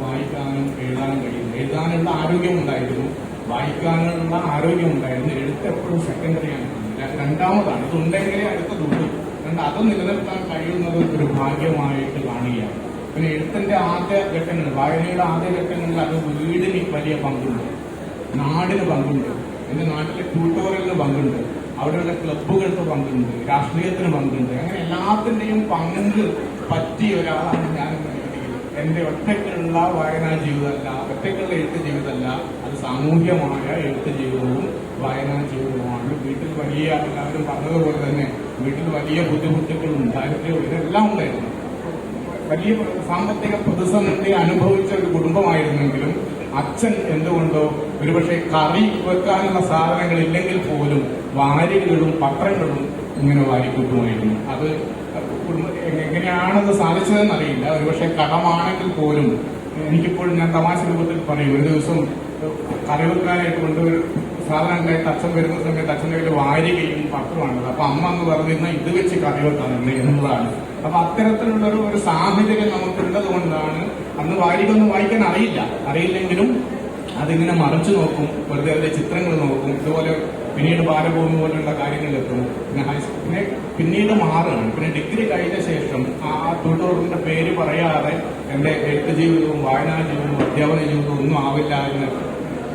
വായിക്കാനും എഴുതാനും കഴിയുന്നത്. എഴുതാനുള്ള ആരോഗ്യം ഉണ്ടായിരുന്നു വായിക്കാനുള്ള ആരോഗ്യം ഉണ്ടായിരുന്നു എഴുത്ത് എപ്പോഴും സെക്കൻഡറിയാണ് രണ്ടാമതാണ് ഇതുണ്ടെങ്കിലേ അടുത്തതുള്ളൂ. കണ്ട് അത് നിലനിർത്താൻ കഴിയുന്നത് ഒരു ഭാഗ്യമായിട്ട് കാണുകയാണ്. പിന്നെ എഴുത്തിന്റെ ആദ്യ ഘട്ടങ്ങൾ വായനയുടെ ആദ്യ ഘട്ടങ്ങളിൽ അത് വീടിന് വലിയ പങ്കുണ്ട്. നാടിന് പങ്കുണ്ട്. എന്റെ നാട്ടിലെ ട്യൂട്ടോറിയലിന് പങ്കുണ്ട്. അവിടെയുള്ള ക്ലബുകൾക്ക് പങ്കുണ്ട്. രാഷ്ട്രീയത്തിന് പങ്കുണ്ട്. അങ്ങനെ എല്ലാത്തിന്റെയും പങ്ക് പറ്റിയ ഒരാളാണ് രീതിയിൽ എന്റെ ഒറ്റയ്ക്കുള്ള വായനാ ജീവിതമല്ല ഒറ്റക്കുള്ള എഴുത്ത് ജീവിതമല്ല. അത് സാമൂഹ്യമായ എഴുത്ത് ജീവിതവും വായനാ ജീവിതവുമാണ്. വീട്ടിൽ വലിയ എല്ലാവരും പറഞ്ഞതുപോലെ തന്നെ വീട്ടിൽ വലിയ ബുദ്ധിമുട്ടുകളും ദാരിദ്ര്യവും ഇതെല്ലാം ഉണ്ടായിരുന്നു. വലിയ സാമ്പത്തിക പ്രതിസന്ധി അനുഭവിച്ച ഒരു കുടുംബമായിരുന്നെങ്കിലും അച്ഛൻ എന്തുകൊണ്ടോ ഒരുപക്ഷെ കറി വെക്കാനുള്ള സാധനങ്ങൾ ഇല്ലെങ്കിൽ പോലും വാരികളും പത്രങ്ങളും ഇങ്ങനെ വാരിക്കൂട്ടുമായിരുന്നു. അത് എങ്ങനെയാണത് സാധിച്ചതെന്ന് അറിയില്ല. ഒരുപക്ഷെ കടമാണെങ്കിൽ പോലും എനിക്കിപ്പോൾ ഞാൻ തമാശ രൂപത്തിൽ പറയും. ഒരു ദിവസം കറി വെക്കാനായിട്ട് സാധനം ഉണ്ടായിട്ട് അച്ഛൻ വരുന്ന സമയത്ത് അച്ഛന്റെ കയ്യിൽ വാരികയും പത്രമാണത്. അപ്പൊ അമ്മ എന്ന് പറഞ്ഞിരുന്ന ഇത് വെച്ച് കറി വെക്കാനുണ്ട് എന്നുള്ളതാണ്. അപ്പൊ അത്തരത്തിലുള്ള ഒരു സാഹചര്യം നമുക്കുള്ളത് കൊണ്ടാണ് അന്ന് വാരികൊന്നും വായിക്കാൻ അറിയില്ല. അറിയില്ലെങ്കിലും അതിങ്ങനെ മറിച്ചു നോക്കും. വെറുതെ അതിന്റെ ചിത്രങ്ങൾ നോക്കും. ഇതുപോലെ പിന്നീട് ബാലഭൂമി പോലുള്ള കാര്യങ്ങളിലെത്തും പിന്നെ ഹൈസ്കൂൾ പിന്നെ പിന്നീട് മാറുകയാണ്. പിന്നെ ഡിഗ്രി കഴിഞ്ഞ ശേഷം ആ തൊഴിലുറപ്പിന്റെ പേര് പറയാതെ എന്റെ എഴുത്ത് ജീവിതവും വായനാ ജീവിതവും അധ്യാപന ജീവിതവും ഒന്നും ആവില്ല എന്ന്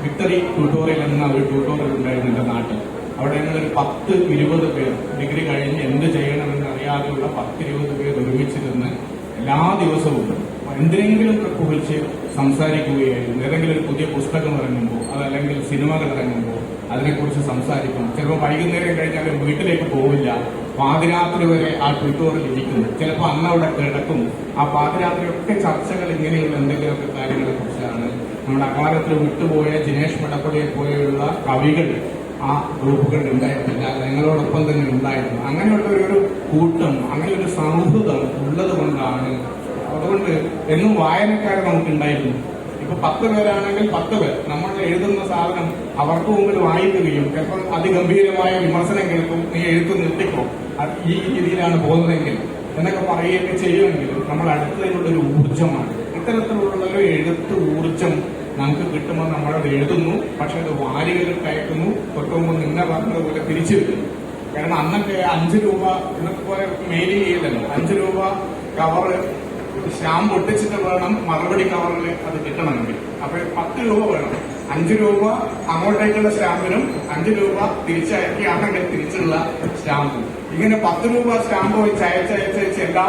വിക്ടറി ട്യൂട്ടോറിയൽ എന്ന ഒരു ട്യൂട്ടോറിയൽ ഉണ്ടായിരുന്നു എന്റെ നാട്ടിൽ. അവിടെ ഞങ്ങളൊരു പത്ത് ഇരുപത് പേർ ഡിഗ്രി കഴിഞ്ഞ് എന്ത് ചെയ്യണമെന്ന് അറിയാതെയുള്ള പത്ത് ഇരുപത് പേർ ഒരുമിച്ചിരുന്ന് എല്ലാ ദിവസവും എന്തിനെങ്കിലും കുറിച്ച് സംസാരിക്കുകയായിരുന്നു. ഏതെങ്കിലും ഒരു പുതിയ പുസ്തകം ഇറങ്ങുമ്പോൾ അതല്ലെങ്കിൽ സിനിമകൾ ഇറങ്ങുമ്പോൾ അതിനെക്കുറിച്ച് സംസാരിക്കും. ചിലപ്പോൾ വൈകുന്നേരം കഴിഞ്ഞാൽ വീട്ടിലേക്ക് പോവില്ല. പാതിരാത്രി വരെ ആ ട്വിറ്റോറിൽ ഇരിക്കും ചിലപ്പോൾ അന്ന് അവിടെ കിടക്കും. ആ പാതിരാത്രിയൊക്കെ ചർച്ചകൾ ഇങ്ങനെയുള്ള എന്തെങ്കിലുമൊക്കെ കാര്യങ്ങളെ കുറിച്ചാണ്. നമ്മുടെ അകാലത്തിൽ വിട്ടുപോയ ജിനേഷ് മടപ്പടിയെ പോലെയുള്ള കവികൾ ആ ഗ്രൂപ്പുകൾ ഉണ്ടായിരുന്നില്ല. ഞങ്ങളോടൊപ്പം തന്നെ ഉണ്ടായിരുന്നു. അങ്ങനെയുള്ള ഒരു കൂട്ടം അങ്ങനെ ഒരു സൗഹൃദം ഉള്ളത് കൊണ്ടാണ്. അതുകൊണ്ട് എന്നും വായനക്കാരെ നമുക്ക് നമുക്കുണ്ടായിരുന്നു ഇപ്പൊ പത്ത് പേരാണെങ്കിൽ പത്ത് പേർ. നമ്മൾ എഴുതുന്ന സാധനം അവർക്ക് മുമ്പിൽ വായിക്കുകയും ചിലപ്പോൾ അതിഗംഭീരമായ വിമർശനം കേൾക്കും നീ എഴുത്ത് നിർത്തിക്കോ. ഈ രീതിയിലാണ് പോകുന്നതെങ്കിൽ എന്നൊക്കെ പറയുകയൊക്കെ ചെയ്യുമെങ്കിലും നമ്മൾ അടുത്തതിനുള്ള ഒരു ഊർജമാണ്. ഇത്തരത്തിലുള്ള ഒരു എഴുത്ത് ഊർജം നമുക്ക് കിട്ടുമ്പോൾ നമ്മളത് എഴുതുന്നു. പക്ഷെ അത് വാരികളിൽ കയറ്റുന്നു. തൊട്ടുമ്പോൾ നിന്നെ പറഞ്ഞതുപോലെ തിരിച്ചു വരുന്നു കാരണം അന്നൊക്കെ അഞ്ച് രൂപ ഇന്നത്തെ പോലെ മെയിൽ ചെയ്യില്ലല്ലോ അഞ്ച് രൂപ കവറ് സ്റ്റാമ്പ് ഒട്ടിച്ചിട്ട് വേണം മറുപടി കവറിൽ അത് കിട്ടണമെങ്കിൽ. അപ്പൊ പത്ത് രൂപ വേണം. അഞ്ച് രൂപ അങ്ങോട്ടേക്കുള്ള സ്റ്റാമ്പിനും അഞ്ച് രൂപ തിരിച്ചയക്കുകയാണെങ്കിൽ തിരിച്ചുള്ള സ്റ്റാമ്പും ഇങ്ങനെ പത്ത് രൂപ സ്റ്റാമ്പ് വെച്ച് അയച്ച് അയച്ച് അയച്ച് എല്ലാ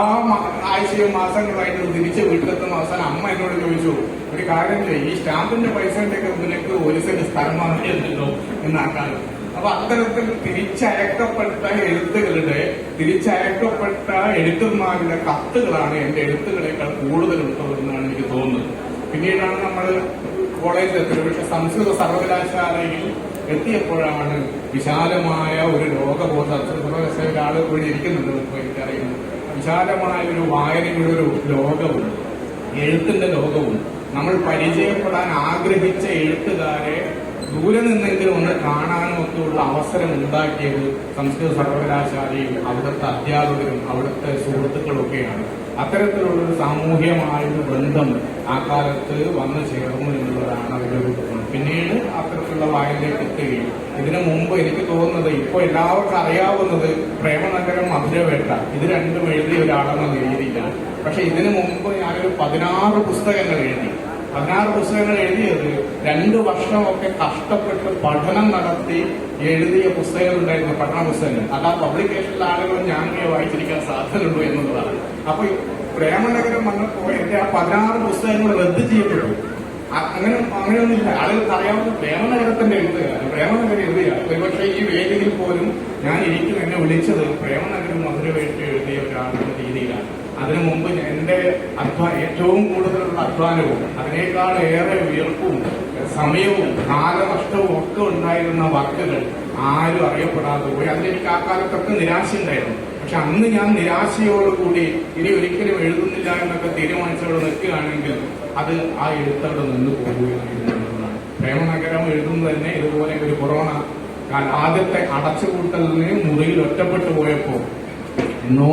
ആഴ്ചയും മാസങ്ങളായിട്ട് തിരിച്ച് വീട്ടിലെത്തുന്ന അവസാനം അമ്മ എന്നോട് ചോദിച്ചു ഒരു കാര്യം ചെയ്യും ഈ സ്റ്റാമ്പിന്റെ പൈസന്റെ ഒക്കെ മുന്നിലേക്ക് ഒരു സെന്റ് സ്ഥലം വാങ്ങിയല്ലോ എന്നാക്കാലം അപ്പൊ അത്തരത്തിൽ തിരിച്ചയക്കപ്പെട്ട എഴുത്തുകളുടെ തിരിച്ചയക്കപ്പെട്ട എഴുത്തന്മാരുടെ കത്തുകളാണ് എന്റെ എഴുത്തുകളെക്കാൾ കൂടുതൽ ഉള്ളതെന്നാണ് എനിക്ക് തോന്നുന്നത്. പിന്നീടാണ് നമ്മൾ കോളേജിലെത്തിയത് പക്ഷെ സംസ്കൃത സർവകലാശാലയിൽ എത്തിയപ്പോഴാണ് വിശാലമായ ഒരു ലോകബോധ. സർവകലാശാല ആളുകൾ കൂടി ഇരിക്കുന്നുണ്ട് നമുക്ക് എനിക്കറിയുന്നു. വിശാലമായ ഒരു വായനയുടെ ഒരു ലോകവും എഴുത്തിന്റെ ലോകവും നമ്മൾ പരിചയപ്പെടാൻ ആഗ്രഹിച്ച എഴുത്തുകാരെ ദൂരെ നിന്നെങ്കിലും ഒന്ന് കാണാനും ഒക്കെയുള്ള അവസരം ഉണ്ടാക്കിയത് സംസ്കൃത സർവകലാശാലയും അവിടുത്തെ അധ്യാപകരും അവിടുത്തെ സുഹൃത്തുക്കളൊക്കെയാണ്. അത്തരത്തിലുള്ള ഒരു സാമൂഹ്യമായൊരു ബന്ധം ആ കാലത്ത് വന്നു ചേർന്നു എന്നുള്ളതാണ് അതിലൊരു. പിന്നീട് അത്തരത്തിലുള്ള വായനയിലേക്ക് എത്തുകയും ഇതിനു മുമ്പ് എനിക്ക് തോന്നുന്നത് ഇപ്പോൾ എല്ലാവർക്കും അറിയാവുന്നത് പ്രേമനഗരം മധുരവേട്ട. ഇത് രണ്ടും എഴുതിയ ഒരാളെന്ന രീതിയിലാണ് പക്ഷെ ഇതിനു മുമ്പ് ഞാനൊരു പതിനാറ് പുസ്തകങ്ങൾ എഴുതി. പതിനാറ് പുസ്തകങ്ങൾ എഴുതിയത്. രണ്ടു വർഷമൊക്കെ കഷ്ടപ്പെട്ട് പഠനം നടത്തി എഴുതിയ പുസ്തകങ്ങൾ ഉണ്ടായിരുന്നു പഠന പുസ്തകങ്ങൾ. അത് ആ പബ്ലിക്കേഷനിലെ ആളുകളും ഞാൻ വായിച്ചിരിക്കാൻ സാധ്യതയുണ്ടോ എന്നുള്ളതാണ്. അപ്പൊ പ്രേമനഗരം വന്നപ്പോ എന്റെ ആ പതിനാറ് പുസ്തകങ്ങൾ റദ്ദ് ചെയ്യപ്പെട്ടു. അങ്ങനെ അങ്ങനെയൊന്നുമില്ല. ആളുകൾക്ക് അറിയാവുന്ന പ്രേമനഗരത്തിന്റെ എഴുത്തുകാരാണ് പ്രേമനഗരം എഴുതുകയാണ് ഒരുപക്ഷെ ഈ വേദിയിൽ പോലും ഞാൻ ഇരിക്കും എന്നെ വിളിച്ചത് പ്രേമനഗരം മധുരമായിട്ട് എഴുതിയ ഒരാളുടെ രീതിയിലാണ്. അതിനു മുമ്പ് എന്റെ അധ്വാനം ഏറ്റവും കൂടുതലുള്ള അധ്വാനവും അതിനേക്കാൾ ഏറെ വിയർപ്പും സമയവും കാലനഷ്ടവും ഒക്കെ ഉണ്ടായിരുന്ന വാക്കുകൾ ആരും അറിയപ്പെടാതെ പോയി. അതിലെനിക്ക് ആ കാലത്തൊക്കെ നിരാശയുണ്ടായിരുന്നു പക്ഷെ അന്ന് ഞാൻ നിരാശയോടുകൂടി ഇനി ഒരിക്കലും എഴുതുന്നില്ല എന്നൊക്കെ തീരുമാനിച്ചവിടെ നിൽക്കുകയാണെങ്കിൽ അത് ആ എഴുത്തവിടെ നിന്ന് എന്നുള്ളതാണ് പ്രേമനഗരം എഴുതുന്നത് തന്നെ ഇതുപോലെ ഒരു കൊറോണ ആദ്യത്തെ അടച്ചുപൂട്ടലിന് മുറിയിൽ ഒറ്റപ്പെട്ടു പോയപ്പോൾ എന്നോ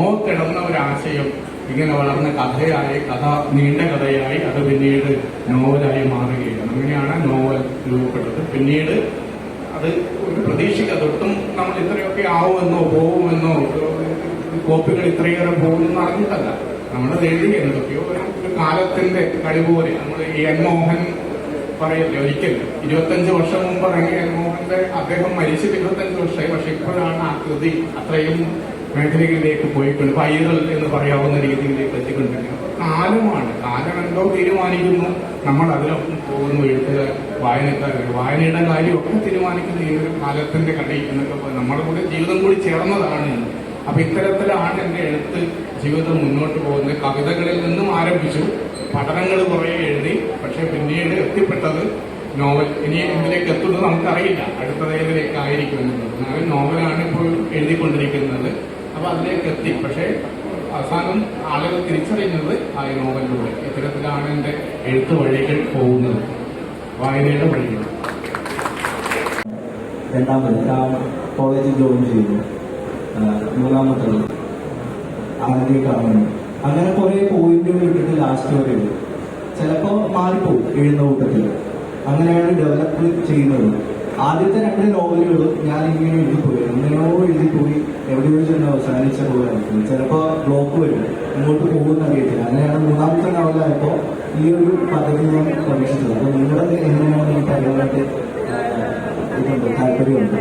ഒരാശയം ഇങ്ങനെ വളർന്ന കഥയായി കഥ നീണ്ട കഥയായി അത് പിന്നീട് നോവലായി മാറുകയാണ്. അങ്ങനെയാണ് നോവൽ രൂപപ്പെട്ടത്. പിന്നീട് അത് ഒരു പ്രതീക്ഷിക്കാതെ ഒട്ടും നമ്മൾ ഇത്രയൊക്കെ ആവുമെന്നോ പോകുമെന്നോ കോപ്പികൾ ഇത്രയേറെ പോകുമെന്ന് അറിഞ്ഞിട്ടല്ല. നമ്മുടെ എഴുതി എന്തൊക്കെയോ ഒരു കാലത്തിന്റെ കഴിവ് പോലെ. നമ്മൾ ഈ എൻ മോഹൻ പറയല്ലേ ഒരിക്കലും ഇരുപത്തഞ്ച് വർഷം മുമ്പ് ഇറങ്ങിയ എൻ മോഹന്റെ അദ്ദേഹം മരിച്ചിട്ട് ഇരുപത്തഞ്ച് വർഷമായി. പക്ഷെ ഇപ്പോഴാണ് ആ കൃതി അത്രയും മേഖലകളിലേക്ക് പോയിക്കൊണ്ട് വൈറൽ എന്ന് പറയാവുന്ന രീതിയിലേക്ക് എത്തിക്കൊണ്ടിരിക്കുന്നത് അപ്പൊ കാലമാണ്. കാലം എന്തോ തീരുമാനിക്കുന്നു. നമ്മൾ അതിനൊപ്പം പോകുന്നു. എഴുത്തുകാർ വായനക്കാർ വായനയുടെ കാര്യമൊക്കെ തീരുമാനിക്കുന്ന ഈ ഒരു കാലത്തിന്റെ കടയിൽ എന്നൊക്കെ പറയും. നമ്മുടെ കൂടെ ജീവിതം കൂടി ചേർന്നതാണ്. അപ്പൊ ഇത്തരത്തിലാണ് എന്റെ എഴുത്ത് ജീവിതം മുന്നോട്ട് പോകുന്നത്. കവിതകളിൽ നിന്നും ആരംഭിച്ചു. പഠനങ്ങൾ കുറെ എഴുതി. പക്ഷെ പിന്നീട് എത്തിപ്പെട്ടത് നോവൽ. ഇനി എന്തിലേക്ക് എത്തുന്നത് നമുക്കറിയില്ല. അടുത്തത് ഏതിലേക്ക് ആയിരിക്കും നോവലാണ് ഇപ്പോൾ എഴുതിക്കൊണ്ടിരിക്കുന്നത്. അപ്പൊ അതിലേക്ക് എത്തി. പക്ഷേ അവസാനം ആളുകൾ തിരിച്ചറിയുന്നത് ആ നോവലിലൂടെ. ഇത്തരത്തിലാണ് എന്റെ എഴുത്ത് വഴികൾ പോകുന്നത്. വായനയുടെ വഴികൾ. രണ്ടാമത് ഞാൻ കോളേജിൽ ജോയിൻ ചെയ്തു. മൂന്നാമത്തത് ആദ്യം അങ്ങനെ കുറെ പോയിന്റുകൾ ഇട്ടിട്ട് ലാസ്റ്റ് വരെ ചിലപ്പോ മാറിപ്പോവും എഴുതുന്ന കൂട്ടത്തിൽ. അങ്ങനെയാണ് ഡെവലപ്പ് ചെയ്യുന്നത്. ആദ്യത്തെ രണ്ട് നോവലുകളും ഞാൻ ഇങ്ങനെ എഴുതി പോയി. എങ്ങനെയോ എഴുതി പോയി. എവിടെയോ ചെന്ന് അവസാനിച്ച പോലെയായിരിക്കും ചിലപ്പോ ബ്ലോക്ക് വരും. ഇങ്ങോട്ട് പോകുന്ന അറിയത്തില്ല. അങ്ങനെയാണ് മൂന്നാമത്തെ നോവലായപ്പോ ഈ ഒരു പദ്ധതി ഞാൻ പ്രവേശിച്ചത് അപ്പൊ നിങ്ങളുടെ എങ്ങനെയാണ് ഈ ആ, ഇതുണ്ട് താല്പര്യമുണ്ട്?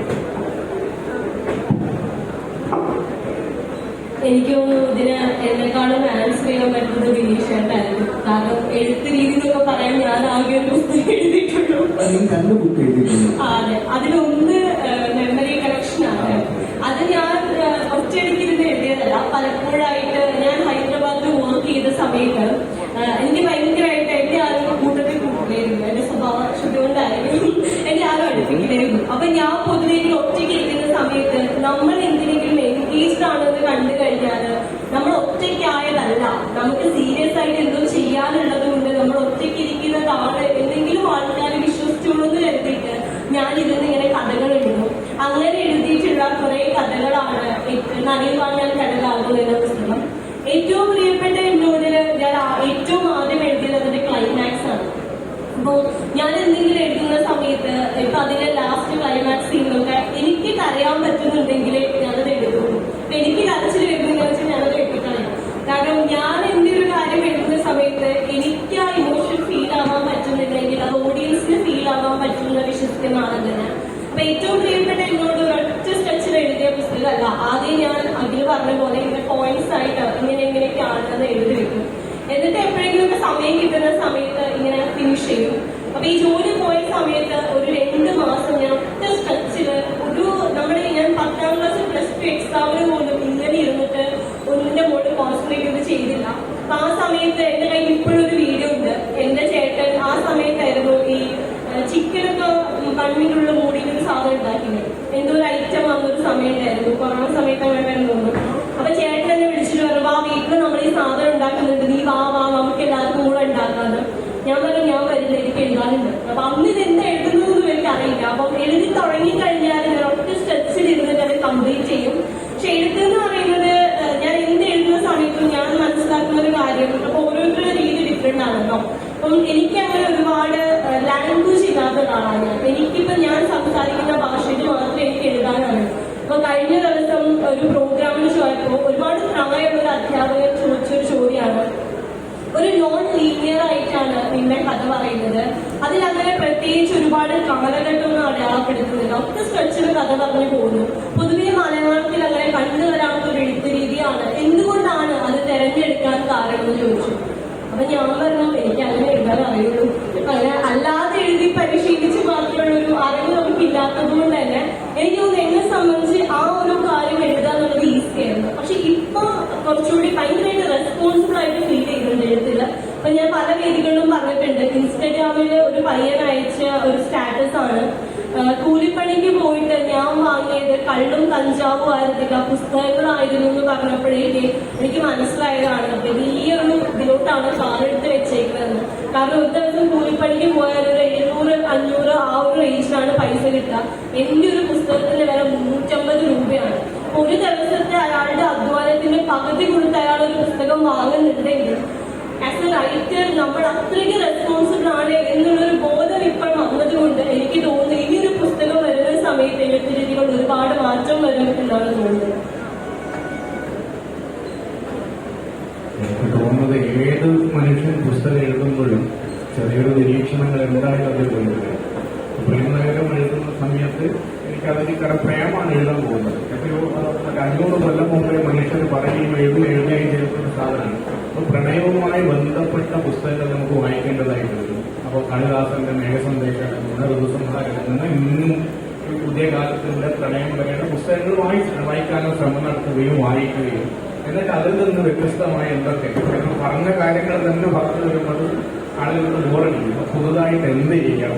എനിക്ക് തോന്നുന്നു ഇതിന് എന്നെക്കാളും ആൻസർ ചെയ്യാൻ പറ്റുന്നത് വിനീഷേട്ടായിരുന്നു കാരണം എഴുത്ത് രീതി എന്നൊക്കെ പറയാൻ ഞാൻ ആകെ ഒരു പുസ്തകം എഴുതിയിട്ടുള്ളൂ. അതിൽ രണ്ട് ബുക്ക് എഴുതിയിട്ടുണ്ട്. അതിലൊന്ന് മെമ്മറി കളക്ഷൻ ആണ്. അത്. ഞാൻ ഒറ്റയടിക്കിരുന്ന് എഴുതിയതല്ല. പലപ്പോഴായിട്ട് കഥകളാണ് നനയുവാൻ വാങ്ങിയാൽ കടലാകുന്നു എന്ന പുസ്തകം ഏറ്റവും പ്രിയപ്പെട്ട എന്നോട് ഞാൻ ഏറ്റവും ആദ്യം എഴുതിയത് അതിന്റെ ക്ലൈമാക്സ് ആണ്. അപ്പോ ഞാൻ എന്തെങ്കിലും എഴുതുന്ന സമയത്ത് ഇപ്പൊ അതിന്റെ ലാസ്റ്റ് ക്ലൈമാക്സ് സീനിലൊക്കെ എനിക്ക് കരയാൻ പറ്റുന്നുണ്ടെങ്കിൽ ഞാനത് എഴുതുള്ളൂ. എനിക്ക് കരച്ചിൽ വരുന്നെന്ന് വെച്ചാൽ ഞാനത് എഴുതിക്കളയാം. കാരണം ഞാൻ എന്റെ ഒരു കാര്യം എഴുതുന്ന സമയത്ത് എനിക്ക് ആ ഇമോഷൻ ഫീൽ ആവാൻ പറ്റുന്നുണ്ടെങ്കിൽ അത് ഓഡിയൻസിന് ഫീൽ ആവാൻ പറ്റുന്ന വിശ്വസിക്കുന്ന ആളല്ല ഞാൻ. അപ്പൊ ഏറ്റവും പ്രിയപ്പെട്ട എന്നോട് പുസ്തകമല്ല ആദ്യം ഞാൻ അഖിൽ പറഞ്ഞ പോലെ ഇങ്ങനെ പോയിന്റ്സ് ആയിട്ട് ഇങ്ങനെ ഇങ്ങനെയൊക്കെയാണ് അത് എഴുതി വെക്കും എന്നിട്ട് എപ്പോഴെങ്കിലും ഒക്കെ സമയം കിട്ടുന്ന സമയത്ത് ഇങ്ങനെ ഫിനിഷ് ചെയ്യും. അപ്പൊ ഈ ജോലി പോയ സമയത്ത് ഒരു രണ്ട് മാസം ഞാൻ ഒറ്റ സ്ട്രെച്ചിൽ ഒരു നമ്മുടെ ഞാൻ പത്താം ക്ലാസ് പ്ലസ് ടു എക്സാമിന് പോലും ഇങ്ങനെ ഇരുന്നിട്ട് ഒന്നിന്റെ മുകളിൽ കോൺസെൻട്രേറ്റ് ചെയ്ത് ചെയ്തില്ല. അപ്പൊ ആ സമയത്ത് എന്റെ കയ്യിൽ ഇപ്പോഴും ഒരു വീഡിയോ ഉണ്ട്. എന്റെ ചേട്ടൻ ആ സമയത്തായിരുന്നു ഈ ചിക്കനൊക്കെ കണ്ണിനുള്ള മൂടിയിൽ ഒരു സാധനം ഉണ്ടാക്കിയത്. എന്തോ ഒരു ഐറ്റം വന്നൊരു സമയം ഉണ്ടായിരുന്നു കൊറോണ സമയത്ത് അങ്ങനെ അപ്പൊ ചേട്ടൻ എന്നെ വിളിച്ചിട്ട് പറഞ്ഞു വാ വീട്ടിൽ നമ്മൾ ഈ സാധനം ഉണ്ടാക്കുന്നുണ്ട്. നീ വാ വാ നമുക്ക് എല്ലാവർക്കും കൂടെ ഉണ്ടാക്കാന്ന്. ഞാൻ പറഞ്ഞു ഞാൻ വരില്ല എനിക്ക് എഴുതാനുണ്ട്. അപ്പൊ അന്ന് ഇത് എന്താ എഴുതുന്നതെന്ന് എനിക്ക് അറിയില്ല അപ്പൊ എഴുതി തുടങ്ങി കഴിഞ്ഞാൽ ഞാൻ ഒറ്റ സ്ട്രെച്ചിൽ ഇരുന്നിട്ട് അത് കംപ്ലീറ്റ് ചെയ്യും. പക്ഷെ എഴുത്തെന്ന് പറയുന്നത് ഞാൻ എന്ത് എഴുതുന്ന സമയത്തും ഞാൻ മനസ്സിലാക്കുന്ന ഒരു കാര്യം. അപ്പൊ ഓരോരുത്തരുടെ രീതി ഡിഫറെന്റ് ആണല്ലോ. അപ്പം എനിക്ക് അങ്ങനെ ഒരുപാട് ലാംഗ്വേജ് ഇല്ലാത്ത ഒരാളാണ് എനിക്കിപ്പോ ഞാൻ സംസാരിക്കുന്ന ഭാഷയിൽ മാത്രമേ എനിക്ക് എഴുതാനാണ് അപ്പൊ കഴിഞ്ഞ ദിവസം ഒരു പ്രോഗ്രാമിന് ചോദിച്ചപ്പോൾ ഒരുപാട് പ്രായമുള്ള ഒരു അധ്യാപകൻ ചോദിച്ചൊരു ചോദ്യമാണ് ഒരു നോൺ ലീനിയർ ആയിട്ടാണ് നിന്റെ പറയുന്നത്. അതിൽ അങ്ങനെ പ്രത്യേകിച്ച് ഒരുപാട് കമലഘട്ടമൊന്നും അടയാളപ്പെടുത്തുന്നില്ല ഒക്കെ സ്ട്രെച്ചിൽ കഥ പറഞ്ഞു പോകുന്നു. പൊതുവെ മലയാളത്തിൽ അങ്ങനെ കണ്ടു വരാത്ത ഒരു എഴുത്ത് രീതിയാണ് എന്തുകൊണ്ടാണ് അത് തെരഞ്ഞെടുക്കാൻ കാരണം എന്ന് ചോദിച്ചു. അപ്പൊ ഞാൻ പറഞ്ഞു എനിക്ക് അങ്ങനെ എഴുതാൻ അറിയുള്ളൂ. അങ്ങനെ അല്ലാതെ എഴുതി പരിശീലിച്ച് മാത്രമുള്ള ഒരു അറിവ് നമുക്ക് ഇല്ലാത്തത് കൊണ്ട് തന്നെ എനിക്ക് തോന്നുന്നു എന്നെ സംബന്ധിച്ച് ആ ഒരു കാര്യം എഴുതാൻ നമ്മൾ ഈസി ആയിരുന്നു. പക്ഷെ ഇപ്പൊ കുറച്ചുകൂടി ഭയങ്കരമായിട്ട് റെസ്പോൺസിബിൾ ആയിട്ട് ഫീൽ ചെയ്യുന്നുണ്ട് എഴുത്തിൽ. അപ്പൊ ഞാൻ പല വേദികളിലും പറഞ്ഞിട്ടുണ്ട്. ഇൻസ്റ്റഗ്രാമിൽ ഒരു പയ്യൻ അയച്ച ഒരു സ്റ്റാറ്റസ് ആണ്. കൂലിപ്പണിക്ക് പോയിട്ട് ഞാൻ വാങ്ങിയത് കള്ളും കഞ്ചാവും ആയിരുന്നില്ല പുസ്തകങ്ങളായിരുന്നു എന്ന് പറഞ്ഞപ്പോഴേക്ക് എനിക്ക് മനസ്സിലായതാണ്. വലിയൊരു ഇതിലോട്ടാണ് കാലെടുത്ത് വെച്ചേക്കുന്നത്. കാരണം ഒരു ദിവസം കൂലിപ്പണിക്ക് പോയാൽ ഒരു എഴുന്നൂറ് അഞ്ഞൂറ് ആ ഒരു റേഞ്ചിലാണ് പൈസ കിട്ടുക. എന്റെ ഒരു പുസ്തകത്തിന് വില മുന്നൂറ്റമ്പത് രൂപയാണ്. ഒരു ദിവസത്തെ അയാളുടെ അധ്വാനത്തിന്റെ പകുതി കൊടുത്ത് അയാൾ ഒരു പുസ്തകം വാങ്ങുന്നുണ്ടെങ്കിൽ ആസ് എ റൈറ്റർ നമ്മൾ അത്രയ്ക്ക് റെസ്പോൺസിബിൾ ആണ് എന്നുള്ളൊരു ബോധം ഇപ്പോൾ വന്നതുകൊണ്ട് എനിക്ക് തോന്നുന്നു ഈ ഒരു പുസ്തകം വരുന്ന സമയത്ത് എഴുത്ത് രീതികൾ ഒരുപാട് മാറ്റം വരും എന്നാണ് തോന്നുന്നത്. എനിക്ക് തോന്നുന്നത് ഏത് മനുഷ്യൻ പുസ്തകം എഴുതുമ്പോഴും ചെറിയൊരു നിരീക്ഷണങ്ങൾ എന്തായാലും അതിൽ കൊണ്ടുവരും. പ്രേമനഗരം എഴുതുന്ന സമയത്ത് എനിക്ക് അതിൽ പ്രേമാണ് എഴുതാൻ പോകുന്നത്. എത്രയോ അഞ്ഞൂറ് കൊല്ലം മുമ്പേ മനുഷ്യർ പറയുകയും എഴുതുകയും എഴുതുകയും ചെയ്തിട്ടുള്ള സാധനമാണ് അപ്പോൾ പ്രണയവുമായി ബന്ധപ്പെട്ട പുസ്തകങ്ങൾ നമുക്ക് വായിക്കേണ്ടതായിട്ട് അപ്പോൾ കാളിദാസന്റെ മേഘസന്ദേശം ഗുണഋതുസംഹാരം ഇന്നും പുതിയ കാലത്തിന്റെ പ്രണയം വരെയുള്ള പുസ്തകങ്ങൾ വായിച്ച് വായിക്കാനുള്ള ശ്രമം നടത്തുകയും വായിക്കുകയും. എന്നിട്ട് അതിൽ നിന്ന് വ്യത്യസ്തമായ എന്തൊക്കെ? കാരണം പറഞ്ഞ കാര്യങ്ങൾ തന്നെ പറഞ്ഞു വരുമ്പോൾ ആളുകൾക്ക് ബോറടിക്കും പുതുതായിട്ട് എന്ത് ചെയ്യാം?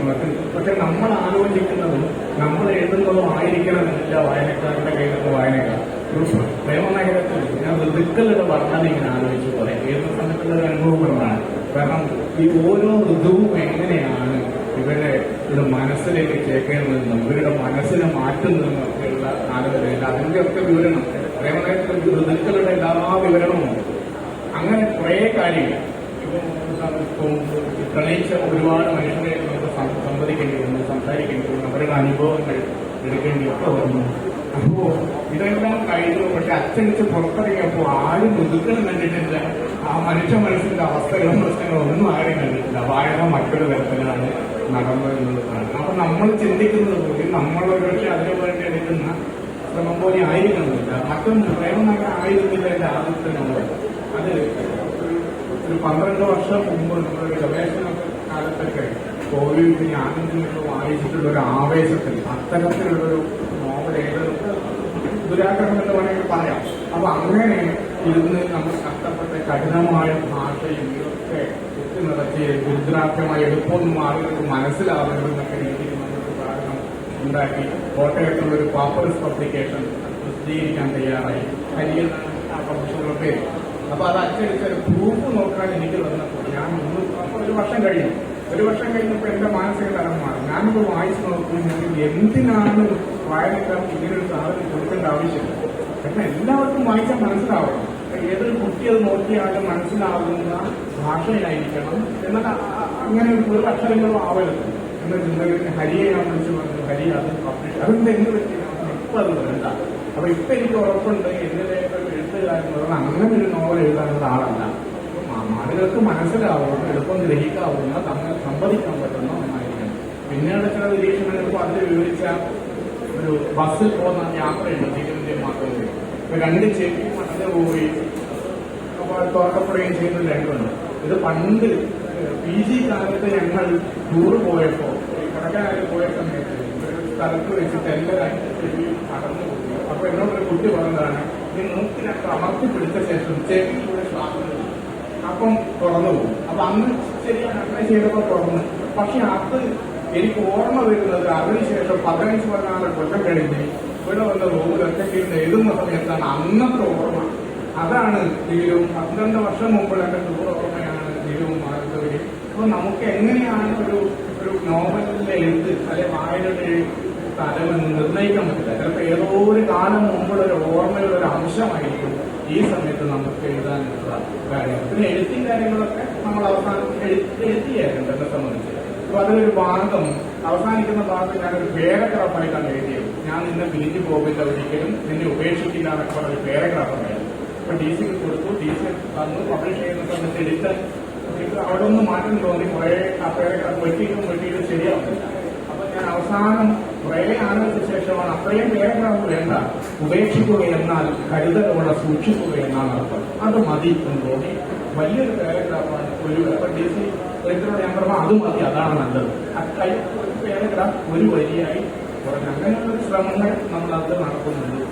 പക്ഷെ നമ്മൾ ആലോചിക്കുന്നതും നമ്മൾ എഴുതുന്നതും ആയിരിക്കണം ആയിരിക്കണമെന്നില്ല വായനക്കാരുടെ കയ്യിലൊക്കെ വായനക്കാർ പ്രേമനഗരത്തിൽ ഞാൻ ഋതുക്കളുടെ വർണന ഇങ്ങനെ ആലോചിച്ചു പറയാം ഏത് സമയത്തുള്ള ഒരു അനുഭവങ്ങളാണ് കാരണം ഈ ഓരോ ഋതുവും എങ്ങനെയാണ് ഇവരെ ഇത് മനസ്സിലേക്ക് ചേക്കേണ്ടതെന്നും ഇവരുടെ മനസ്സിനെ മാറ്റുന്നതെന്നും ഒക്കെയുള്ള ആലോചനയില്ല അതിന്റെ ഒക്കെ വിവരണം പ്രേമനഗരത്തിൽ ഋതുക്കളുടെ എല്ലാ വിവരണവും അങ്ങനെ കുറേ കാര്യങ്ങൾ. ഇപ്പം പ്രണയിച്ച ഒരുപാട് മനുഷ്യരെ നമുക്ക് സംവദിക്കേണ്ടി വന്നു സംസാരിക്കേണ്ടി വന്നു. അവരുടെ അനുഭവങ്ങൾ എടുക്കേണ്ടി ഒക്കെ വന്നു. അപ്പോ ഇതെല്ലാം കഴിഞ്ഞു. പക്ഷെ അച്ചടിച്ച് പുറത്തിറങ്ങിയപ്പോ ആരും ഋതുക്കളും കണ്ടിട്ടില്ല. ആ മനുഷ്യ മനസ്സിന്റെ അവസ്ഥകളും പ്രശ്നങ്ങളും ഒന്നും ആരും കണ്ടിട്ടില്ല. വായന മറ്റൊരു തരത്തിലാണ് നടന്നത് എന്നുള്ളതാണ് അപ്പൊ നമ്മൾ ചിന്തിക്കുന്നത് പോലും നമ്മൾ ഒരുപക്ഷെ അതിനു വേണ്ടി എടുക്കുന്ന ശ്രമം പോലെ ആയിരിക്കണമെന്നില്ല. മറ്റൊന്ന് പ്രേമനഗരം ആയിരുന്നില്ല എന്റെ ആദ്യത്തെ നമ്മൾ അത് ഒരു- പന്ത്രണ്ട് വർഷം മുമ്പ് നമ്മുടെ ഗവേഷണ കാലത്തൊക്കെ കോവിഡ് ഞാനെന്തെങ്കിലും വായിച്ചിട്ടുള്ള ഒരു ആവേശത്തിൽ അത്തരത്തിലുള്ളൊരു നോവൽ ഏതൊക്കെ ദുരാഗ്രഹം എന്ന് വേണമെങ്കിൽ പറയാം. അപ്പൊ അങ്ങനെ ഇരുന്ന് നമ്മൾ കഷ്ടപ്പെട്ട കഠിനമായ ഭാഷയും ഇതൊക്കെ കുത്തി നിറച്ച് ഗുരുദ്രാക്ഷമായി എളുപ്പമൊന്നും ആളുകൾക്ക് മനസ്സിലാവുന്നതെന്നൊക്കെ രീതിയിൽ നമ്മളൊരു കാരണം ഉണ്ടാക്കി കോട്ടയത്തുള്ള ഒരു പാപ്പേഴ്സ് പബ്ലിക്കേഷൻ പ്രസിദ്ധീകരിക്കാൻ തയ്യാറായി. ഹരിയെന്ന ആ പേര്. അപ്പൊ അത് അച്ചടിച്ച ഒരു പ്രൂഫ് നോക്കാൻ എനിക്ക് വന്നപ്പോൾ ഞാൻ ഒന്ന് ഒരു വർഷം കഴിഞ്ഞു. ഒരു വർഷം കഴിഞ്ഞപ്പോൾ എന്റെ മാനസിക തലം മാറി. ഞാനിപ്പോൾ വായിച്ചു നോക്കുമ്പോൾ എന്തിനാണ് വായനക്കാർക്ക് ഇങ്ങനെ ഒരു സാധനം കൊടുക്കേണ്ട ആവശ്യമില്ല? കാരണം എല്ലാവർക്കും വായിച്ചാൽ മനസ്സിലാവണം. ഏതൊരു കുട്ടി അത് നോക്കിയാലും മനസ്സിലാവുന്ന ഭാഷയായിരിക്കണം എന്നാൽ അങ്ങനെ ഒരു അക്ഷരങ്ങളും ആവരുത്. എന്ന ചിന്തകൾക്ക് ഹരിയെ ഞാൻ വിളിച്ചു പറഞ്ഞു ഹരി അത് പബ്ലിഷ് അതെന്ത് എന്ത് പറ്റിയാണ് ഇപ്പൊ അത് വേണ്ട അപ്പൊ ഇപ്പൊ എനിക്ക് ഉറപ്പുണ്ട് എന്നിലേക്ക് ഒരു എഴുത്തുകാരൻ പറഞ്ഞാൽ അങ്ങനെ ഒരു നോവൽ എഴുതാനുള്ള ആളല്ല. ആളുകൾക്ക് മനസ്സിലാവുന്ന എളുപ്പം ഗ്രഹിക്കാവുന്ന തമ്മിൽ സംവദിക്കാൻ പറ്റുന്ന ഒന്നായിരിക്കണം. പിന്നീട് ചില നിരീക്ഷണങ്ങൾക്ക് അതിൽ വിവരിച്ച ഒരു ബസ്സിൽ പോകുന്ന യാത്രയുണ്ട് തിരുവനന്തപുരം മാത്രമേ ഇപ്പൊ രണ്ട് ചെവി മടങ്ങ് പോയി അപ്പോൾ തുറക്കപ്പെടുകയും ചെയ്യുന്ന രണ്ടുണ്ട് ഇത് പണ്ട് പി ജി കാലത്ത് ഞങ്ങൾ ടൂർ പോയപ്പോ കടക്കാരിൽ പോയ സമയത്ത് സ്ഥലത്ത് വെച്ചിട്ട് എല്ലാവരും നടന്നു പോയി അപ്പൊ എന്നോടൊരു കുട്ടി പറഞ്ഞതാണ് ഈ മൂക്കിനൊക്കെ അമർത്തി പിടിച്ച ശേഷം ചെവിയിലൂടെ ശ്വാസം വിടണം." അപ്പം തുറന്നു പോകും. അപ്പൊ അന്ന് ശരിയാണ് അങ്ങനെ ചെയ്തപ്പോ തുറന്നു. പക്ഷെ അത് എനിക്ക് ഓർമ്മ വരുന്നത് അതിനുശേഷം പതിനഞ്ച് പതിനാറ് കൊല്ലം കഴിഞ്ഞ് ഇവിടെ വന്ന റോഡ് ഒറ്റയ്ക്കിരുന്ന് എഴുതുന്ന സമയത്താണ് അന്നത്തെ ഓർമ്മ. അതാണ് ജീവിതവും പന്ത്രണ്ട് വർഷം മുമ്പിലൊക്കെ ടൂർ ഓർമ്മയാണ് ജീവിതവും മാറുന്നത് അപ്പൊ നമുക്ക് എങ്ങനെയാണ് ഒരു ഒരു നോവലിന്റെ എഴുത്ത് അല്ലെ വായനയുടെ തലമെന്ന് നിർണയിക്കാൻ പറ്റില്ല. ചിലപ്പോൾ ഏതോ ഒരു കാലം മുമ്പുള്ള ഒരു ഓർമ്മയുള്ള ഒരു അംശമായിരിക്കും ഈ സമയത്ത് നമുക്ക് എഴുതാനുള്ള കാര്യം. പിന്നെ എഴുത്തിൻ കാര്യങ്ങളൊക്കെ നമ്മൾ അവസാനം എഴുത്തിയായിരുന്നു എന്നെ സംബന്ധിച്ച്. അപ്പൊ അതിലൊരു ഭാഗം അവസാനിക്കുന്ന ഭാഗത്ത് ഞാനൊരു പാരഗ്രാഫായിട്ടാണ് എഴുതിയത്. ഞാൻ നിന്നെ പിരിഞ്ഞു പോകില്ല ഒരിക്കലും നിന്നെ ഉപേക്ഷിക്കില്ല എന്നൊക്കെ പറഞ്ഞ ഒരു പേരഗ്രാഫായിരുന്നു അപ്പൊ ഡി സിക്ക് കൊടുത്തു ഡി സി വന്നു പബ്ലിഷ് ചെയ്യുന്ന സമയത്ത് എഡിറ്റർ അവിടെ ഒന്ന് മാറ്റം തോന്നി കുറെ ആ പാരഗ്രാഫ് വെട്ടിയിട്ടും വെട്ടിയിട്ടും ശരിയാവുന്നില്ല. അപ്പൊ ഞാൻ അവസാനം കുറെ ആലോചിച്ച ശേഷമാണ് അത്രയും പാരഗ്രാഫ് വേണ്ട ഉപേക്ഷിക്കുക എന്നാൽ കരുതലോടെ സൂക്ഷിക്കുക എന്നാണ് അർത്ഥം. അത് മതി എന്ന് തോന്നി. വലിയൊരു പാരഗ്രാഫാണ് ഒരു ഡി സി എഡിറ്ററോട് ഞാൻ പറഞ്ഞു അത് മതി അതാണ് നല്ലത്. അത്രയും പാരഗ്രാഫ് ഒരു വരിയായി കുറഞ്ഞ അങ്ങനെയുള്ള ശ്രമങ്ങൾ നമ്മളത് നടത്തുന്നുണ്ട്.